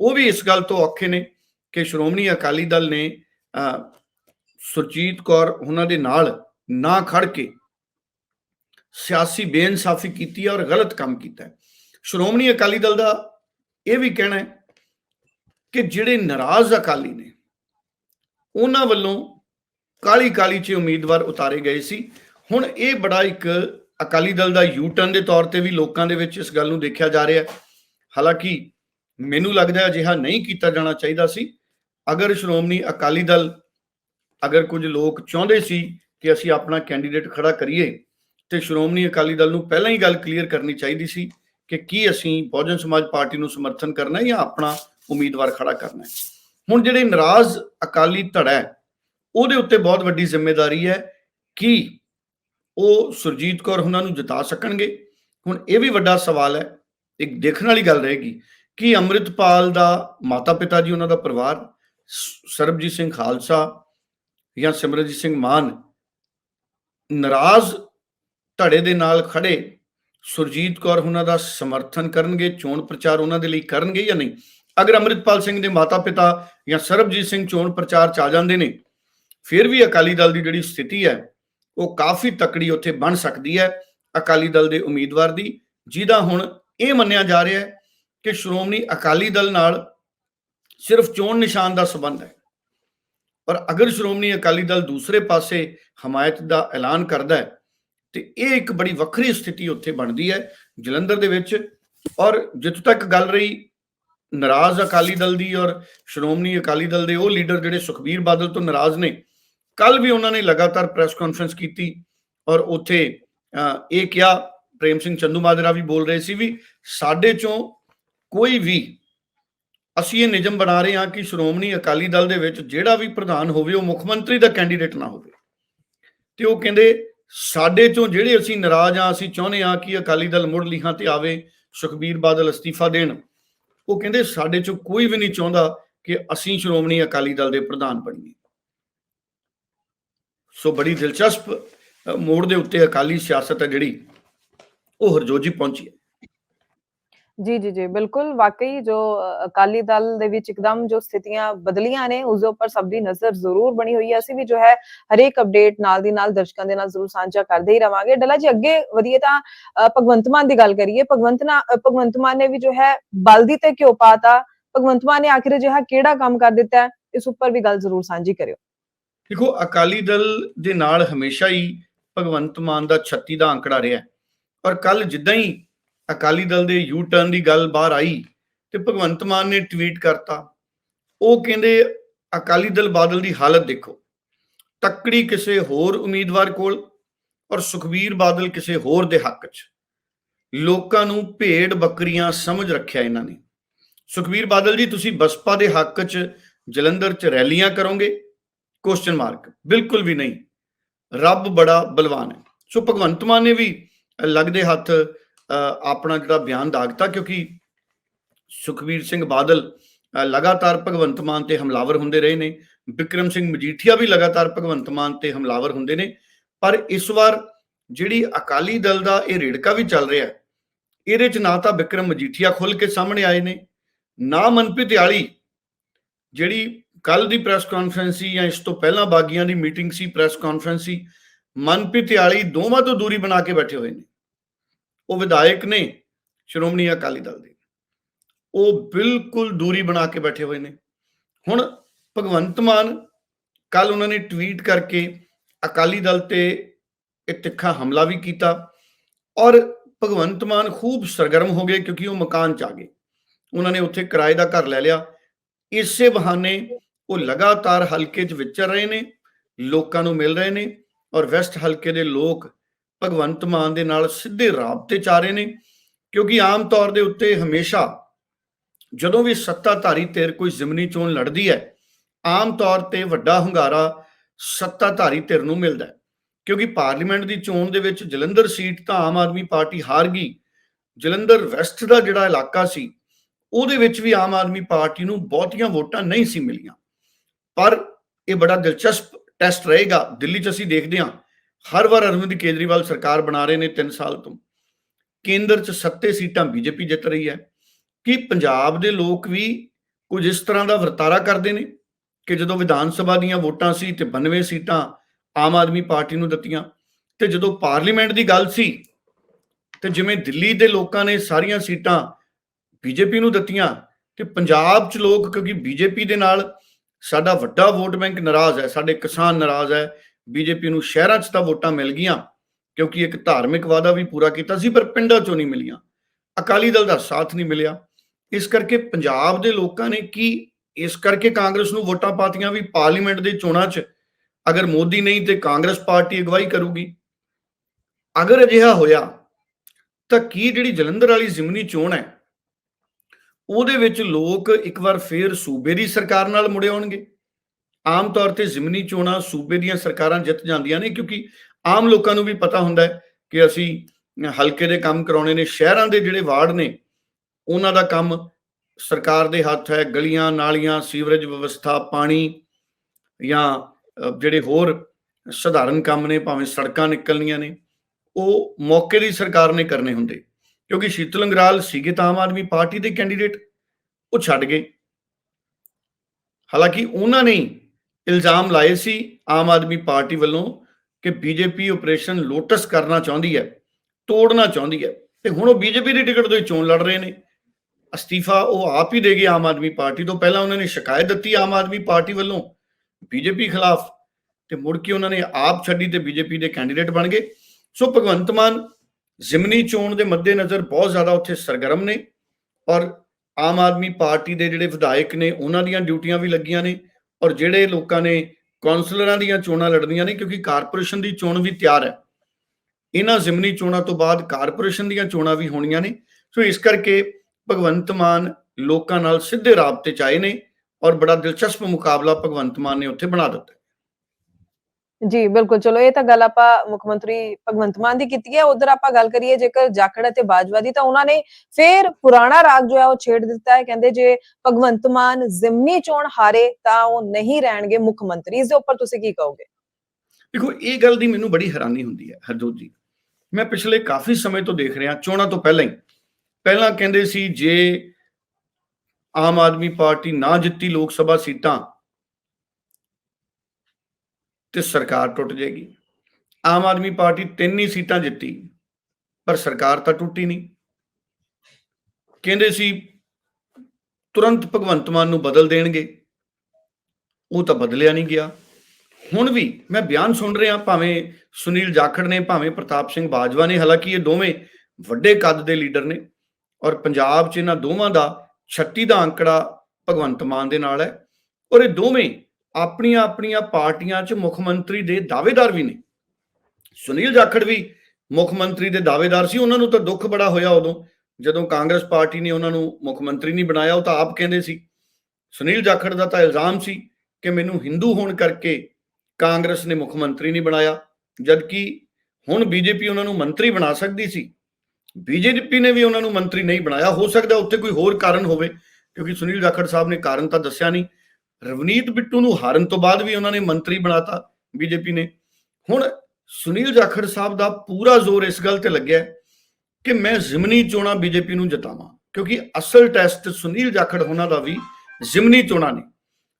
ਉਹ ਵੀ ਇਸ ਗੱਲ ਤੋਂ ਔਖੇ ਨੇ ਕਿ ਸ਼੍ਰੋਮਣੀ ਅਕਾਲੀ ਦਲ ਨੇ ਸੁਰਜੀਤ ਕੌਰ ਉਹਨਾਂ ਦੇ ਨਾਲ ਨਾ ਖੜ ਕੇ ਸਿਆਸੀ ਬੇਇਨਸਾਫੀ ਕੀਤੀ ਹੈ ਔਰ ਗਲਤ ਕੰਮ ਕੀਤਾ ਸ਼੍ਰੋਮਣੀ ਅਕਾਲੀ ਦਲ ਦਾ ਇਹ ਵੀ ਕਹਿਣਾ ਹੈ ਕਿ ਜਿਹੜੇ ਨਾਰਾਜ਼ ਅਕਾਲੀ ਨੇ, ਉਹਨਾਂ ਵੱਲੋਂ ਕਾਲੀ ਕਾਲੀ ਚ ਉਮੀਦਵਾਰ ਉਤਾਰੇ ਗਏ ਸੀ। ਹੁਣ ਇਹ ਬੜਾ ਇੱਕ ਅਕਾਲੀ ਦਲ ਦਾ ਯੂ ਟਰਨ ਦੇ ਤੌਰ ਤੇ ਵੀ ਲੋਕਾਂ ਦੇ ਵਿੱਚ ਇਸ ਗੱਲ ਨੂੰ ਦੇਖਿਆ ਜਾ ਰਿਹਾ ਹੈ। ਹਾਲਾਂਕਿ ਮੈਨੂੰ ਲੱਗਦਾ ਹੈ ਅਜਿਹਾ ਨਹੀਂ ਕੀਤਾ ਜਾਣਾ ਚਾਹੀਦਾ ਸੀ। ਅਗਰ ਸ਼੍ਰੋਮਣੀ ਅਕਾਲੀ ਦਲ ਅਗਰ ਕੁਝ ਲੋਕ ਚਾਹੁੰਦੇ ਸੀ ਕਿ ਅਸੀਂ ਆਪਣਾ ਕੈਂਡੀਡੇਟ ਖੜਾ ਕਰੀਏ, ਤੇ ਸ਼੍ਰੋਮਣੀ ਅਕਾਲੀ ਦਲ ਨੂੰ ਪਹਿਲਾਂ ਹੀ ਗੱਲ ਕਲੀਅਰ ਕਰਨੀ ਚਾਹੀਦੀ ਸੀ। ਕਿ ਕੀ ਅਸੀਂ ਬਹੁਜਨ ਸਮਾਜ ਪਾਰਟੀ ਨੂੰ ਸਮਰਥਨ ਕਰਨਾ ਹੈ ਜਾਂ ਆਪਣਾ ਉਮੀਦਵਾਰ ਖੜਾ ਕਰਨਾ ਹੈ? ਹੁਣ ਜਿਹੜੇ ਨਾਰਾਜ਼ ਅਕਾਲੀ ਧੜਾ ਹੈ, ਉਹਦੇ ਉੱਤੇ ਬਹੁਤ ਵੱਡੀ ਜ਼ਿੰਮੇਵਾਰੀ ਹੈ ਕਿ ਉਹ ਸੁਰਜੀਤ ਕੌਰ ਉਹਨਾਂ ਨੂੰ ਜਿਤਾ ਸਕਣਗੇ। ਹੁਣ ਇਹ ਵੀ ਵੱਡਾ ਸਵਾਲ ਹੈ, ਇੱਕ ਦੇਖਣ ਵਾਲੀ ਗੱਲ ਰਹੇਗੀ ਕਿ ਅੰਮ੍ਰਿਤਪਾਲ ਦਾ ਮਾਤਾ ਪਿਤਾ ਜੀ, ਉਹਨਾਂ ਦਾ ਪਰਿਵਾਰ ਸਰਬਜੀਤ ਸਿੰਘ ਖਾਲਸਾ ਜਾਂ ਸਿਮਰਜੀਤ ਸਿੰਘ ਮਾਨ ਨਾਰਾਜ਼ ਧੜੇ ਦੇ ਨਾਲ ਖੜੇ ਸੁਰਜੀਤ ਕੌਰ ਉਹਨਾਂ ਦਾ ਸਮਰਥਨ ਕਰਨਗੇ, ਚੋਣ ਪ੍ਰਚਾਰ ਉਹਨਾਂ ਦੇ ਲਈ ਕਰਨਗੇ ਜਾਂ ਨਹੀਂ? ਅਗਰ ਅੰਮ੍ਰਿਤਪਾਲ ਸਿੰਘ ਦੇ ਮਾਤਾ ਪਿਤਾ ਜਾਂ ਸਰਬਜੀਤ ਸਿੰਘ ਚੋਣ ਪ੍ਰਚਾਰ ਚ ਆ ਜਾਂਦੇ ਨੇ, ਫਿਰ ਵੀ ਅਕਾਲੀ ਦਲ ਦੀ ਜਿਹੜੀ ਸਥਿਤੀ ਹੈ, ਉਹ ਕਾਫੀ ਤਕੜੀ ਉੱਥੇ ਬਣ ਸਕਦੀ ਹੈ ਅਕਾਲੀ ਦਲ ਦੇ ਉਮੀਦਵਾਰ ਦੀ, ਜਿਹਦਾ ਹੁਣ ਇਹ ਮੰਨਿਆ ਜਾ ਰਿਹਾ ਹੈ ਕਿ ਸ਼੍ਰੋਮਣੀ ਅਕਾਲੀ ਦਲ ਨਾਲ ਸਿਰਫ ਚੋਣ ਨਿਸ਼ਾਨ ਦਾ ਸਬੰਧ ਹੈ। ਪਰ ਅਗਰ ਸ਼੍ਰੋਮਣੀ ਅਕਾਲੀ ਦਲ ਦੂਸਰੇ ਪਾਸੇ ਹਮਾਇਤ ਦਾ ਐਲਾਨ ਕਰਦਾ ਹੈ ਤੇ ਇਹ ਇੱਕ ਬੜੀ ਵੱਖਰੀ ਸਥਿਤੀ ਉੱਥੇ ਬਣਦੀ ਹੈ, ਜਲੰਧਰ ਦੇ ਵਿੱਚ। ਔਰ ਜਿੱਥੋਂ ਤੱਕ ਗੱਲ ਰਹੀ, ਨਾਰਾਜ਼ ਅਕਾਲੀ ਦਲ ਦੀ ਔਰ ਸ਼੍ਰੋਮਣੀ ਅਕਾਲੀ ਦਲ ਦੇ ਉਹ ਲੀਡਰ ਜਿਹੜੇ ਸੁਖਬੀਰ ਬਾਦਲ ਤੋਂ ਨਾਰਾਜ਼ ਨੇ ਕੱਲ ਵੀ ਉਹਨਾਂ ਨੇ ਲਗਾਤਾਰ ਪ੍ਰੈਸ ਕਾਨਫਰੰਸ ਕੀਤੀ ਔਰ ਉੱਥੇ ਇਹ ਕਿਹਾ, ਪ੍ਰੇਮ ਸਿੰਘ ਚੰਦੂ ਮਾਜਰਾ ਵੀ ਬੋਲ ਰਹੇ ਸੀ ਵੀ ਸਾਡੇ ਚੋਂ ਕੋਈ ਵੀ, ਅਸੀਂ ਇਹ ਨਿਯਮ ਬਣਾ ਰਹੇ ਹਾਂ ਕਿ ਸ਼੍ਰੋਮਣੀ ਅਕਾਲੀ ਦਲ ਦੇ ਵਿੱਚ ਜਿਹੜਾ ਵੀ ਪ੍ਰਧਾਨ ਹੋਵੇ, ਉਹ ਮੁੱਖ ਮੰਤਰੀ ਦਾ ਕੈਂਡੀਡੇਟ ਨਾ ਹੋਵੇ। ਤੇ ਉਹ ਕਹਿੰਦੇ ਸਾਡੇ ਚੋਂ ਜਿਹੜੇ ਅਸੀਂ ਨਾਰਾਜ਼ ਆ ਅਸੀਂ ਚਾਹੁੰਦੇ ਆ ਕਿ ਅਕਾਲੀ ਦਲ ਮੁੜ ਲੀਹਾਂ ਤੇ ਆਵੇ, ਸੁਖਬੀਰ ਬਾਦਲ ਅਸਤੀਫਾ ਦੇਣ। ਉਹ ਕਹਿੰਦੇ ਸਾਡੇ ਚੋਂ ਕੋਈ ਵੀ ਨਹੀਂ ਚਾਹੁੰਦਾ ਕਿ ਅਸੀਂ ਸ਼੍ਰੋਮਣੀ ਅਕਾਲੀ ਦਲ ਦੇ ਪ੍ਰਧਾਨ ਬਣੀਏ। ਸੋ ਬੜੀ ਦਿਲਚਸਪ ਮੋੜ ਦੇ ਉੱਤੇ ਅਕਾਲੀ ਸਿਆਸਤ ਹੈ ਜਿਹੜੀ, ਉਹ ਹਰਜੋਜੀ ਪਹੁੰਚੀ ਹੈ। ਜੀ ਜੀ ਜੀ, ਬਿਲਕੁਲ। ਵਾਕਈ ਜੋ ਅਕਾਲੀ ਦਲ ਦੇ ਵਿੱਚ ਇੱਕਦਮ ਜੋ ਸਥਿਤੀਆਂ ਬਦਲੀਆਂ ਨੇ, ਉਸ ਦੇ ਉੱਪਰ ਸਭ ਦੀ ਨਜ਼ਰ ਜ਼ਰੂਰ ਬਣੀ ਹੋਈ ਹੈ। ਅਸੀਂ ਵੀ ਜੋ ਹੈ, ਹਰੇਕ ਅਪਡੇਟ ਨਾਲ ਦੀ ਨਾਲ ਦਰਸ਼ਕਾਂ ਦੇ ਨਾਲ ਜ਼ਰੂਰ ਸਾਂਝਾ ਕਰਦੇ ਹੀ ਰਵਾਂਗੇ। ਡਲਾ ਜੀ, ਅੱਗੇ ਵਧੀਏ ਤਾਂ ਭਗਵੰਤ ਮਾਨ ਦੀ ਗੱਲ ਕਰੀਏ। ਭਗਵੰਤ ਭਗਵੰਤ ਮਾਨ ਨੇ ਵੀ ਜੋ ਹੈ ਬਲਦੀ ਤੇ ਕਿਉਂ ਪਾਤਾ ਭਗਵੰਤ ਮਾਨ ਨੇ ਆਖਿਰ ਜਿਹਾ ਕਿਹੜਾ ਕੰਮ ਕਰ ਦਿੱਤਾ ਹੈ? ਇਸ ਉੱਪਰ ਵੀ ਗੱਲ ਜ਼ਰੂਰ ਸਾਂਝੀ ਕਰਿਓ। ਦੇਖੋ, ਅਕਾਲੀ ਦਲ ਦੇ ਨਾਲ ਹਮੇਸ਼ਾ ਹੀ ਭਗਵੰਤ ਮਾਨ ਦਾ 36 ਦਾ ਅੰਕੜਾ ਰਿਹਾ ਔਰ ਕੱਲ ਜਿੱਦਾਂ ਹੀ ਅਕਾਲੀ ਦਲ ਦੇ ਯੂ ਟਰਨ ਦੀ ਗੱਲ ਬਾਹਰ ਆਈ ਤੇ ਭਗਵੰਤ ਮਾਨ ਨੇ ਟਵੀਟ ਕਰਤਾ। ਉਹ ਕਹਿੰਦੇ, ਅਕਾਲੀ ਦਲ ਬਾਦਲ ਦੀ ਹਾਲਤ ਦੇਖੋ। ਤੱਕੜੀ ਕਿਸੇ ਹੋਰ ਉਮੀਦਵਾਰ ਕੋਲ ਔਰ ਸੁਖਬੀਰ ਬਾਦਲ ਕਿਸੇ ਹੋਰ ਦੇ ਹੱਕ 'ਚ। ਲੋਕਾਂ ਨੂੰ ਭੇਡ ਬੱਕਰੀਆਂ ਸਮਝ ਰੱਖਿਆ ਇਹਨਾਂ ਨੇ। ਸੁਖਬੀਰ ਬਾਦਲ ਜੀ, ਤੁਸੀਂ ਬਸਪਾ ਦੇ ਹੱਕ 'ਚ ਜਲੰਧਰ 'ਚ ਰੈਲੀਆਂ ਕਰੋਗੇ? ਕੁਐਸਚਨ ਮਾਰਕ ਬਿਲਕੁਲ ਵੀ ਨਹੀਂ। ਰੱਬ ਬੜਾ ਬਲਵਾਨ ਹੈ। ਸੋ ਭਗਵੰਤ ਮਾਨ ਨੇ ਵੀ ਲੱਗਦੇ ਹੱਥ ਆਪਣਾ ਜਿਹੜਾ ਬਿਆਨ ਦਾਗਤਾ ਕਿਉਂਕਿ ਸੁਖਵੀਰ ਸਿੰਘ ਬਾਦਲ ਲਗਾਤਾਰ ਭਗਵੰਤ ਮਾਨ ਤੇ ਹਮਲਾਵਰ ਹੁੰਦੇ ਰਹੇ ਨੇ। ਵਿਕਰਮ ਸਿੰਘ ਮਜੀਠੀਆ ਵੀ ਲਗਾਤਾਰ ਭਗਵੰਤ ਮਾਨ ਤੇ ਹਮਲਾਵਰ ਹੁੰਦੇ ਨੇ। ਪਰ ਇਸ ਵਾਰ ਜਿਹੜੀ ਅਕਾਲੀ ਦਲ ਦਾ ਇਹ ਰੇੜਕਾ ਵੀ ਚੱਲ ਰਿਹਾ, ਇਹਦੇ ਚ ਨਾ ਤਾਂ ਵਿਕਰਮ ਮਜੀਠੀਆ ਖੁੱਲ ਕੇ ਸਾਹਮਣੇ ਆਏ ਨੇ, ਨਾ ਮਨਪ੍ਰੀਤ ਆਲੀ ਜਿਹੜੀ ਕੱਲ ਦੀ ਪ੍ਰੈਸ ਕਾਨਫਰੰਸ ਸੀ ਜਾਂ ਇਸ ਤੋਂ ਪਹਿਲਾਂ ਬਾਗੀਆਂ ਦੀ ਮੀਟਿੰਗ ਸੀ, ਪ੍ਰੈਸ ਕਾਨਫਰੰਸ ਸੀ, ਮਨਪ੍ਰੀਤ ਵਾਲੀ ਦੋਵਾਂ ਤੋਂ ਦੂਰੀ ਬਣਾ ਕੇ ਬੈਠੇ ਹੋਏ ਨੇ। ਉਹ ਵਿਧਾਇਕ ਨੇ ਸ਼੍ਰੋਮਣੀ ਅਕਾਲੀ ਦਲ ਦੇ। ਉਹ ਬਿਲਕੁਲ ਦੂਰੀ ਬਣਾ ਕੇ ਬੈਠੇ ਹੋਏ ਨੇ। ਹੁਣ ਭਗਵੰਤ ਮਾਨ ਕੱਲ ਉਹਨਾਂ ਨੇ ਟਵੀਟ ਕਰਕੇ ਅਕਾਲੀ ਦਲ ਤੇ ਇੱਕ ਤਿੱਖਾ ਹਮਲਾ ਵੀ ਕੀਤਾ ਔਰ ਭਗਵੰਤ ਮਾਨ ਖੂਬ ਸਰਗਰਮ ਹੋ ਗਏ ਕਿਉਂਕਿ ਉਹ ਮਕਾਨ ਚ ਆ ਗਏ। ਉਹਨਾਂ ਨੇ ਉੱਥੇ ਕਿਰਾਏ ਦਾ ਘਰ ਲੈ ਲਿਆ। ਇਸੇ ਬਹਾਨੇ ਉਹ ਲਗਾਤਾਰ ਹਲਕੇ 'ਚ ਵਿਚਰ ਰਹੇ ਨੇ, ਲੋਕਾਂ ਨੂੰ ਮਿਲ ਰਹੇ ਨੇ ਔਰ ਵੈਸਟ ਹਲਕੇ ਦੇ ਲੋਕ ਭਗਵੰਤ ਮਾਨ ਦੇ ਨਾਲ ਸਿੱਧੇ ਰਾਬਤੇ ਚ ਆ ਰਹੇ ਨੇ, ਕਿਉਂਕਿ ਆਮ ਤੌਰ ਦੇ ਉੱਤੇ ਹਮੇਸ਼ਾ ਜਦੋਂ ਵੀ ਸੱਤਾਧਾਰੀ ਧਿਰ ਕੋਈ ਜ਼ਿਮਨੀ ਚੋਣ ਲੜਦੀ ਹੈ, ਆਮ ਤੌਰ ਤੇ ਵੱਡਾ ਹੁੰਗਾਰਾ ਸੱਤਾਧਾਰੀ ਧਿਰ ਨੂੰ ਮਿਲਦਾ ਹੈ, ਕਿਉਂਕਿ ਪਾਰਲੀਮੈਂਟ ਦੀ ਚੋਣ ਦੇ ਵਿੱਚ ਜਲੰਧਰ ਸੀਟ ਤਾਂ ਆਮ ਆਦਮੀ ਪਾਰਟੀ ਹਾਰ ਗਈ, ਜਲੰਧਰ ਵੈਸਟ ਦਾ ਜਿਹੜਾ ਇਲਾਕਾ ਸੀ, ਉਹਦੇ ਵਿੱਚ ਵੀ ਆਮ ਆਦਮੀ ਪਾਰਟੀ ਨੂੰ ਬਹੁਤੀਆਂ ਵੋਟਾਂ ਨਹੀਂ ਸੀ ਮਿਲੀਆਂ। ਪਰ ਇਹ ਬੜਾ ਦਿਲਚਸਪ ਟੈਸਟ ਰਹੇਗਾ, ਦਿੱਲੀ 'ਚ ਅਸੀਂ ਦੇਖਦੇ ਹਾਂ। ਹਰ ਵਾਰ ਅਰਵਿੰਦ ਕੇਜਰੀਵਾਲ ਸਰਕਾਰ ਬਣਾ ਰਹੇ ਨੇ 3 ਸਾਲ ਤੋਂ। ਕੇਂਦਰ 'ਚ 70 ਸੀਟਾਂ ਬੀਜੇਪੀ ਜਿੱਤ ਰਹੀ ਹੈ। ਕਿ ਪੰਜਾਬ ਦੇ ਲੋਕ ਵੀ ਕੁਝ ਇਸ ਤਰ੍ਹਾਂ ਦਾ ਵਰਤਾਰਾ ਕਰਦੇ ਨੇ ਕਿ ਜਦੋਂ ਵਿਧਾਨ ਸਭਾ ਦੀਆਂ ਵੋਟਾਂ ਸੀ ਤੇ 92 ਸੀਟਾਂ ਆਮ ਆਦਮੀ ਪਾਰਟੀ ਨੂੰ ਦਿੱਤੀਆਂ ਤੇ ਜਦੋਂ ਪਾਰਲੀਮੈਂਟ ਦੀ ਗੱਲ ਸੀ ਤੇ ਜਿਵੇਂ ਦਿੱਲੀ ਦੇ ਲੋਕਾਂ ਨੇ ਸਾਰੀਆਂ ਸੀਟਾਂ ਬੀਜੇਪੀ ਨੂੰ ਦਿੱਤੀਆਂ ਤੇ ਪੰਜਾਬ 'ਚ ਲੋਕ ਕਿਉਂਕਿ ਬੀਜੇਪੀ ਦੇ ਨਾਲ ਸਾਡਾ ਵੱਡਾ ਵੋਟ ਬੈਂਕ ਨਾਰਾਜ਼ ਹੈ, ਸਾਡੇ ਕਿਸਾਨ ਨਾਰਾਜ਼ ਹੈ ਬੀਜੇਪੀ ਨੂੰ ਸ਼ਹਿਰਾਂ 'ਚ ਤਾਂ ਵੋਟਾਂ ਮਿਲ ਗਈਆਂ, ਕਿਉਂਕਿ ਇੱਕ ਧਾਰਮਿਕ ਵਾਅਦਾ ਵੀ ਪੂਰਾ ਕੀਤਾ ਸੀ, ਪਰ ਪਿੰਡਾਂ 'ਚੋਂ ਨਹੀਂ ਮਿਲੀਆਂ। ਅਕਾਲੀ ਦਲ ਦਾ ਸਾਥ ਨਹੀਂ ਮਿਲਿਆ। ਇਸ ਕਰਕੇ ਪੰਜਾਬ ਦੇ ਲੋਕਾਂ ਨੇ ਕੀ ਇਸ ਕਰਕੇ ਕਾਂਗਰਸ ਨੂੰ ਵੋਟਾਂ ਪਾਤੀਆਂ ਵੀ ਪਾਰਲੀਮੈਂਟ ਦੇ ਚੋਣਾਂ 'ਚ? ਅਗਰ ਮੋਦੀ ਨਹੀਂ ਤੇ ਕਾਂਗਰਸ ਪਾਰਟੀ ਅਗਵਾਈ ਕਰੂਗੀ। ਅਗਰ ਅਜਿਹਾ ਹੋਇਆ, ਤਾਂ ਕੀ ਜਿਹੜੀ ਜਲੰਧਰ ਵਾਲੀ ਜ਼ਿਮਨੀ ਚੋਣ ਹੈ, ਉਹਦੇ ਵਿੱਚ ਲੋਕ ਇੱਕ ਵਾਰ ਫੇਰ ਸੂਬੇ ਦੀ ਸਰਕਾਰ ਨਾਲ ਮੁੜੇ ਆਉਣਗੇ? ਆਮ ਤੌਰ ਤੇ ਜ਼ਿਮਨੀ ਚੋਣਾਂ ਸੂਬੇ ਦੀਆਂ ਸਰਕਾਰਾਂ ਜਿੱਤ ਜਾਂਦੀਆਂ ਨੇ, ਕਿਉਂਕਿ ਆਮ ਲੋਕਾਂ ਨੂੰ ਵੀ ਪਤਾ ਹੁੰਦਾ ਹੈ ਕਿ ਅਸੀਂ ਹਲਕੇ ਦੇ ਕੰਮ ਕਰਾਉਣੇ ਨੇ, ਸ਼ਹਿਰਾਂ ਦੇ ਜਿਹੜੇ ਵਾਰਡ ਨੇ, ਉਹਨਾਂ ਦਾ ਕੰਮ ਸਰਕਾਰ ਦੇ ਹੱਥ ਹੈ, ਗਲੀਆਂ, ਨਾਲੀਆਂ, ਸੀਵਰੇਜ ਵਿਵਸਥਾ, ਪਾਣੀ ਜਾਂ ਜਿਹੜੇ ਹੋਰ ਸਧਾਰਨ ਕੰਮ ਨੇ, ਭਾਵੇਂ ਸੜਕਾਂ ਨਿਕਲਣੀਆਂ ਨੇ, ਉਹ ਮੌਕੇ ਦੀ ਸਰਕਾਰ ਨੇ ਕਰਨੇ ਹੁੰਦੇ। ਕਿਉਂਕਿ ਸ਼ੀਤਲ ਅੰਗਰਾਲ ਸੀਗੇ ਤਾਂ ਆਮ ਆਦਮੀ ਪਾਰਟੀ ਦੇ ਕੈਂਡੀਡੇਟ, ਉਹ ਛੱਡ ਗਏ। ਹਾਲਾਂਕਿ ਉਹਨਾਂ ਨੇ ਇਲਜ਼ਾਮ ਲਾਏ ਸੀ ਆਮ ਆਦਮੀ ਪਾਰਟੀ ਵੱਲੋਂ ਕਿ ਬੀਜੇਪੀ ਆਪਰੇਸ਼ਨ ਲੋਟਸ ਕਰਨਾ ਚਾਹੁੰਦੀ ਹੈ, ਤੋੜਨਾ ਚਾਹੁੰਦੀ ਹੈ। ਤੇ ਹੁਣ ਉਹ ਬੀਜੇਪੀ ਦੀ ਟਿਕਟ ਤੋਂ ਹੀ ਚੋਣ ਲੜ ਰਹੇ ਨੇ। ਅਸਤੀਫਾ ਉਹ ਆਪ ਹੀ ਦੇ ਗਏ ਆਮ ਆਦਮੀ ਪਾਰਟੀ ਤੋਂ। ਪਹਿਲਾਂ ਉਹਨਾਂ ਨੇ ਸ਼ਿਕਾਇਤ ਦਿੱਤੀ ਆਮ ਆਦਮੀ ਪਾਰਟੀ ਵੱਲੋਂ ਬੀਜੇਪੀ ਖਿਲਾਫ। ਤੇ ਮੁੜ ਕੇ ਉਹਨਾਂ ਨੇ ਆਪ ਛੱਡੀ ਤੇ ਬੀਜੇਪੀ ਦੇ ਕੈਂਡੀਡੇਟ ਬਣ ਗਏ। ਸੋ ਭਗਵੰਤ ਮਾਨ ਜ਼ਿਮਨੀ ਚੋਣ ਦੇ ਮੱਦੇਨਜ਼ਰ ਬਹੁਤ ਜ਼ਿਆਦਾ ਉੱਥੇ ਸਰਗਰਮ ਨੇ। ਔਰ ਆਮ ਆਦਮੀ ਪਾਰਟੀ ਦੇ ਜਿਹੜੇ ਵਿਧਾਇਕ ਨੇ, ਉਹਨਾਂ ਦੀਆਂ ਡਿਊਟੀਆਂ ਵੀ ਲੱਗੀਆਂ ਨੇ। ਔਰ ਜਿਹੜੇ ਲੋਕਾਂ ਨੇ ਕੌਂਸਲਰਾਂ ਦੀਆਂ ਚੋਣਾਂ ਲੜਨੀਆਂ ਨੇ, ਕਿਉਂਕਿ ਕਾਰਪੋਰੇਸ਼ਨ ਦੀ ਚੋਣ ਵੀ ਤਿਆਰ ਹੈ। ਇਹਨਾਂ ਜ਼ਿਮਨੀ ਚੋਣਾਂ ਤੋਂ ਬਾਅਦ ਕਾਰਪੋਰੇਸ਼ਨ ਦੀਆਂ ਚੋਣਾਂ ਵੀ ਹੋਣੀਆਂ ਨੇ। ਸੋ ਇਸ ਕਰਕੇ ਭਗਵੰਤ ਮਾਨ ਲੋਕਾਂ ਨਾਲ ਸਿੱਧੇ ਰਾਬਤੇ ਚ ਆਏ ਨੇ ਔਰ ਬੜਾ ਦਿਲਚਸਪ ਮੁਕਾਬਲਾ ਭਗਵੰਤ ਮਾਨ ਨੇ ਉੱਥੇ ਬਣਾ ਦਿੱਤਾ। ਜੀ, ਬਿਲਕੁਲ। ਚਲੋ, ਇਹ ਤਾਂ ਗੱਲ ਆਪਾਂ ਮੁੱਖ ਮੰਤਰੀ ਭਗਵੰਤ ਮਾਨ ਦੀ ਕੀਤੀ ਹੈ। ਉਧਰ ਆਪਾਂ ਗੱਲ ਕਰੀਏ, ਜੇਕਰ ਜਾਖੜ ਅਤੇ ਬਾਜਵਾ ਦੀ, ਤਾਂ ਉਹਨਾਂ ਨੇ ਫੇਰ ਪੁਰਾਣਾ ਰਾਗ ਜੋ ਹੈ, ਉਹ ਛੇੜ ਦਿੱਤਾ ਹੈ। ਕਹਿੰਦੇ ਜੇ ਭਗਵੰਤ ਮਾਨ ਜ਼ਿਮਨੀ ਚੋਣ ਹਾਰੇ, ਤਾਂ ਉਹ ਨਹੀਂ ਰਹਿਣਗੇ ਮੁੱਖ ਮੰਤਰੀ। ਇਸ ਦੇ ਉੱਪਰ ਤੁਸੀਂ ਕੀ ਕਹੋਗੇ? ਦੇਖੋ, ਇਹ ਗੱਲ ਦੀ ਮੈਨੂੰ ਬੜੀ ਹੈਰਾਨੀ ਹੁੰਦੀ ਹੈ, ਹਰਜੋਤ ਜੀ। ਮੈਂ ਪਿਛਲੇ ਕਾਫੀ ਸਮੇਂ ਤੋਂ ਦੇਖ ਰਿਹਾ, ਚੋਣਾਂ ਤੋਂ ਪਹਿਲਾਂ ਹੀ। ਪਹਿਲਾਂ ਕਹਿੰਦੇ ਸੀ, ਜੇ ਆਮ ਆਦਮੀ ਪਾਰਟੀ ਨਾ ਜਿੱਤੀ ਲੋਕ ਸਭਾ ਸੀਟਾਂ ਤੇ ਸਰਕਾਰ ਟੁੱਟ ਜਾਏਗੀ। ਆਮ ਆਦਮੀ ਪਾਰਟੀ ਤਿੰਨ ਹੀ ਸੀਟਾਂ ਜਿੱਤੀ, ਪਰ ਸਰਕਾਰ ਤਾਂ ਟੁੱਟੀ ਨਹੀਂ। ਕਹਿੰਦੇ ਸੀ, ਤੁਰੰਤ ਭਗਵੰਤ ਮਾਨ ਨੂੰ ਬਦਲ ਦੇਣਗੇ। ਉਹ ਤਾਂ ਬਦਲਿਆ ਨਹੀਂ ਗਿਆ। ਹੁਣ ਵੀ ਮੈਂ ਬਿਆਨ ਸੁਣ ਰਿਹਾ ਭਾਵੇਂ ਸੁਨੀਲ ਜਾਖੜ ਨੇ, ਭਾਵੇਂ ਪ੍ਰਤਾਪ ਸਿੰਘ ਬਾਜਵਾ ਨੇ, ਹਾਲਾਂਕਿ ਇਹ ਦੋਵੇਂ ਵੱਡੇ ਕੱਦ ਦੇ ਲੀਡਰ ਨੇ ਔਰ ਪੰਜਾਬ 'ਚ ਇਹਨਾਂ ਦੋਵਾਂ ਦਾ 36 ਦਾ ਅੰਕੜਾ ਭਗਵੰਤ ਮਾਨ ਦੇ ਨਾਲ ਹੈ ਔਰ ਇਹ ਦੋਵੇਂ ਆਪਣੀਆਂ ਆਪਣੀਆਂ ਪਾਰਟੀਆਂ 'ਚ ਮੁੱਖ ਮੰਤਰੀ ਦੇ ਦਾਅਵੇਦਾਰ ਵੀ ਨੇ। ਸੁਨੀਲ ਜਾਖੜ ਵੀ ਮੁੱਖ ਮੰਤਰੀ ਦੇ ਦਾਅਵੇਦਾਰ ਸੀ। ਉਹਨਾਂ ਨੂੰ ਤਾਂ ਦੁੱਖ ਬੜਾ ਹੋਇਆ ਉਦੋਂ, ਜਦੋਂ ਕਾਂਗਰਸ ਪਾਰਟੀ ਨੇ ਉਹਨਾਂ ਨੂੰ ਮੁੱਖ ਮੰਤਰੀ ਨਹੀਂ ਬਣਾਇਆ, ਉਹ ਤਾਂ ਆਪ ਕਹਿੰਦੇ ਸੀ। ਸੁਨੀਲ ਜਾਖੜ ਦਾ ਤਾਂ ਇਲਜ਼ਾਮ ਸੀ ਕਿ ਮੈਨੂੰ ਹਿੰਦੂ ਹੋਣ ਕਰਕੇ ਕਾਂਗਰਸ ਨੇ ਮੁੱਖ ਮੰਤਰੀ ਨਹੀਂ ਬਣਾਇਆ, ਜਦਕਿ ਹੁਣ ਬੀਜੇਪੀ ਉਹਨਾਂ ਨੂੰ ਮੰਤਰੀ ਬਣਾ ਸਕਦੀ ਸੀ। ਬੀਜੇਪੀ ਨੇ ਵੀ ਉਹਨਾਂ ਨੂੰ ਮੰਤਰੀ ਨਹੀਂ ਬਣਾਇਆ। ਹੋ ਸਕਦਾ ਉੱਥੇ ਕੋਈ ਹੋਰ ਕਾਰਨ ਹੋਵੇ, ਕਿਉਂਕਿ ਸੁਨੀਲ ਜਾਖੜ ਸਾਹਿਬ ਨੇ ਕਾਰਨ ਤਾਂ ਦੱਸਿਆ ਨਹੀਂ। ਰਵਨੀਤ ਬਿੱਟੂ ਨੂੰ ਹਾਰਨ ਤੋਂ ਬਾਅਦ ਵੀ ਉਹਨਾਂ ਨੇ ਮੰਤਰੀ ਬਣਾਤਾ ਬੀਜੇਪੀ ਨੇ। ਹੁਣ ਸੁਨੀਲ ਜਾਖੜ ਸਾਹਿਬ ਦਾ ਪੂਰਾ ਜ਼ੋਰ ਇਸ ਗੱਲ ਤੇ ਲੱਗਿਆ ਕਿ ਮੈਂ ਜ਼ਿਮਨੀ ਚੋਣਾਂ ਬੀਜੇਪੀ ਨੂੰ ਜਿਤਾਵਾਂ, ਕਿਉਂਕਿ ਅਸਲ ਟੈਸਟ ਸੁਨੀਲ ਜਾਖੜ ਉਹਨਾਂ ਦਾ ਵੀ ਜ਼ਿਮਨੀ ਚੋਣਾਂ ਨੇ।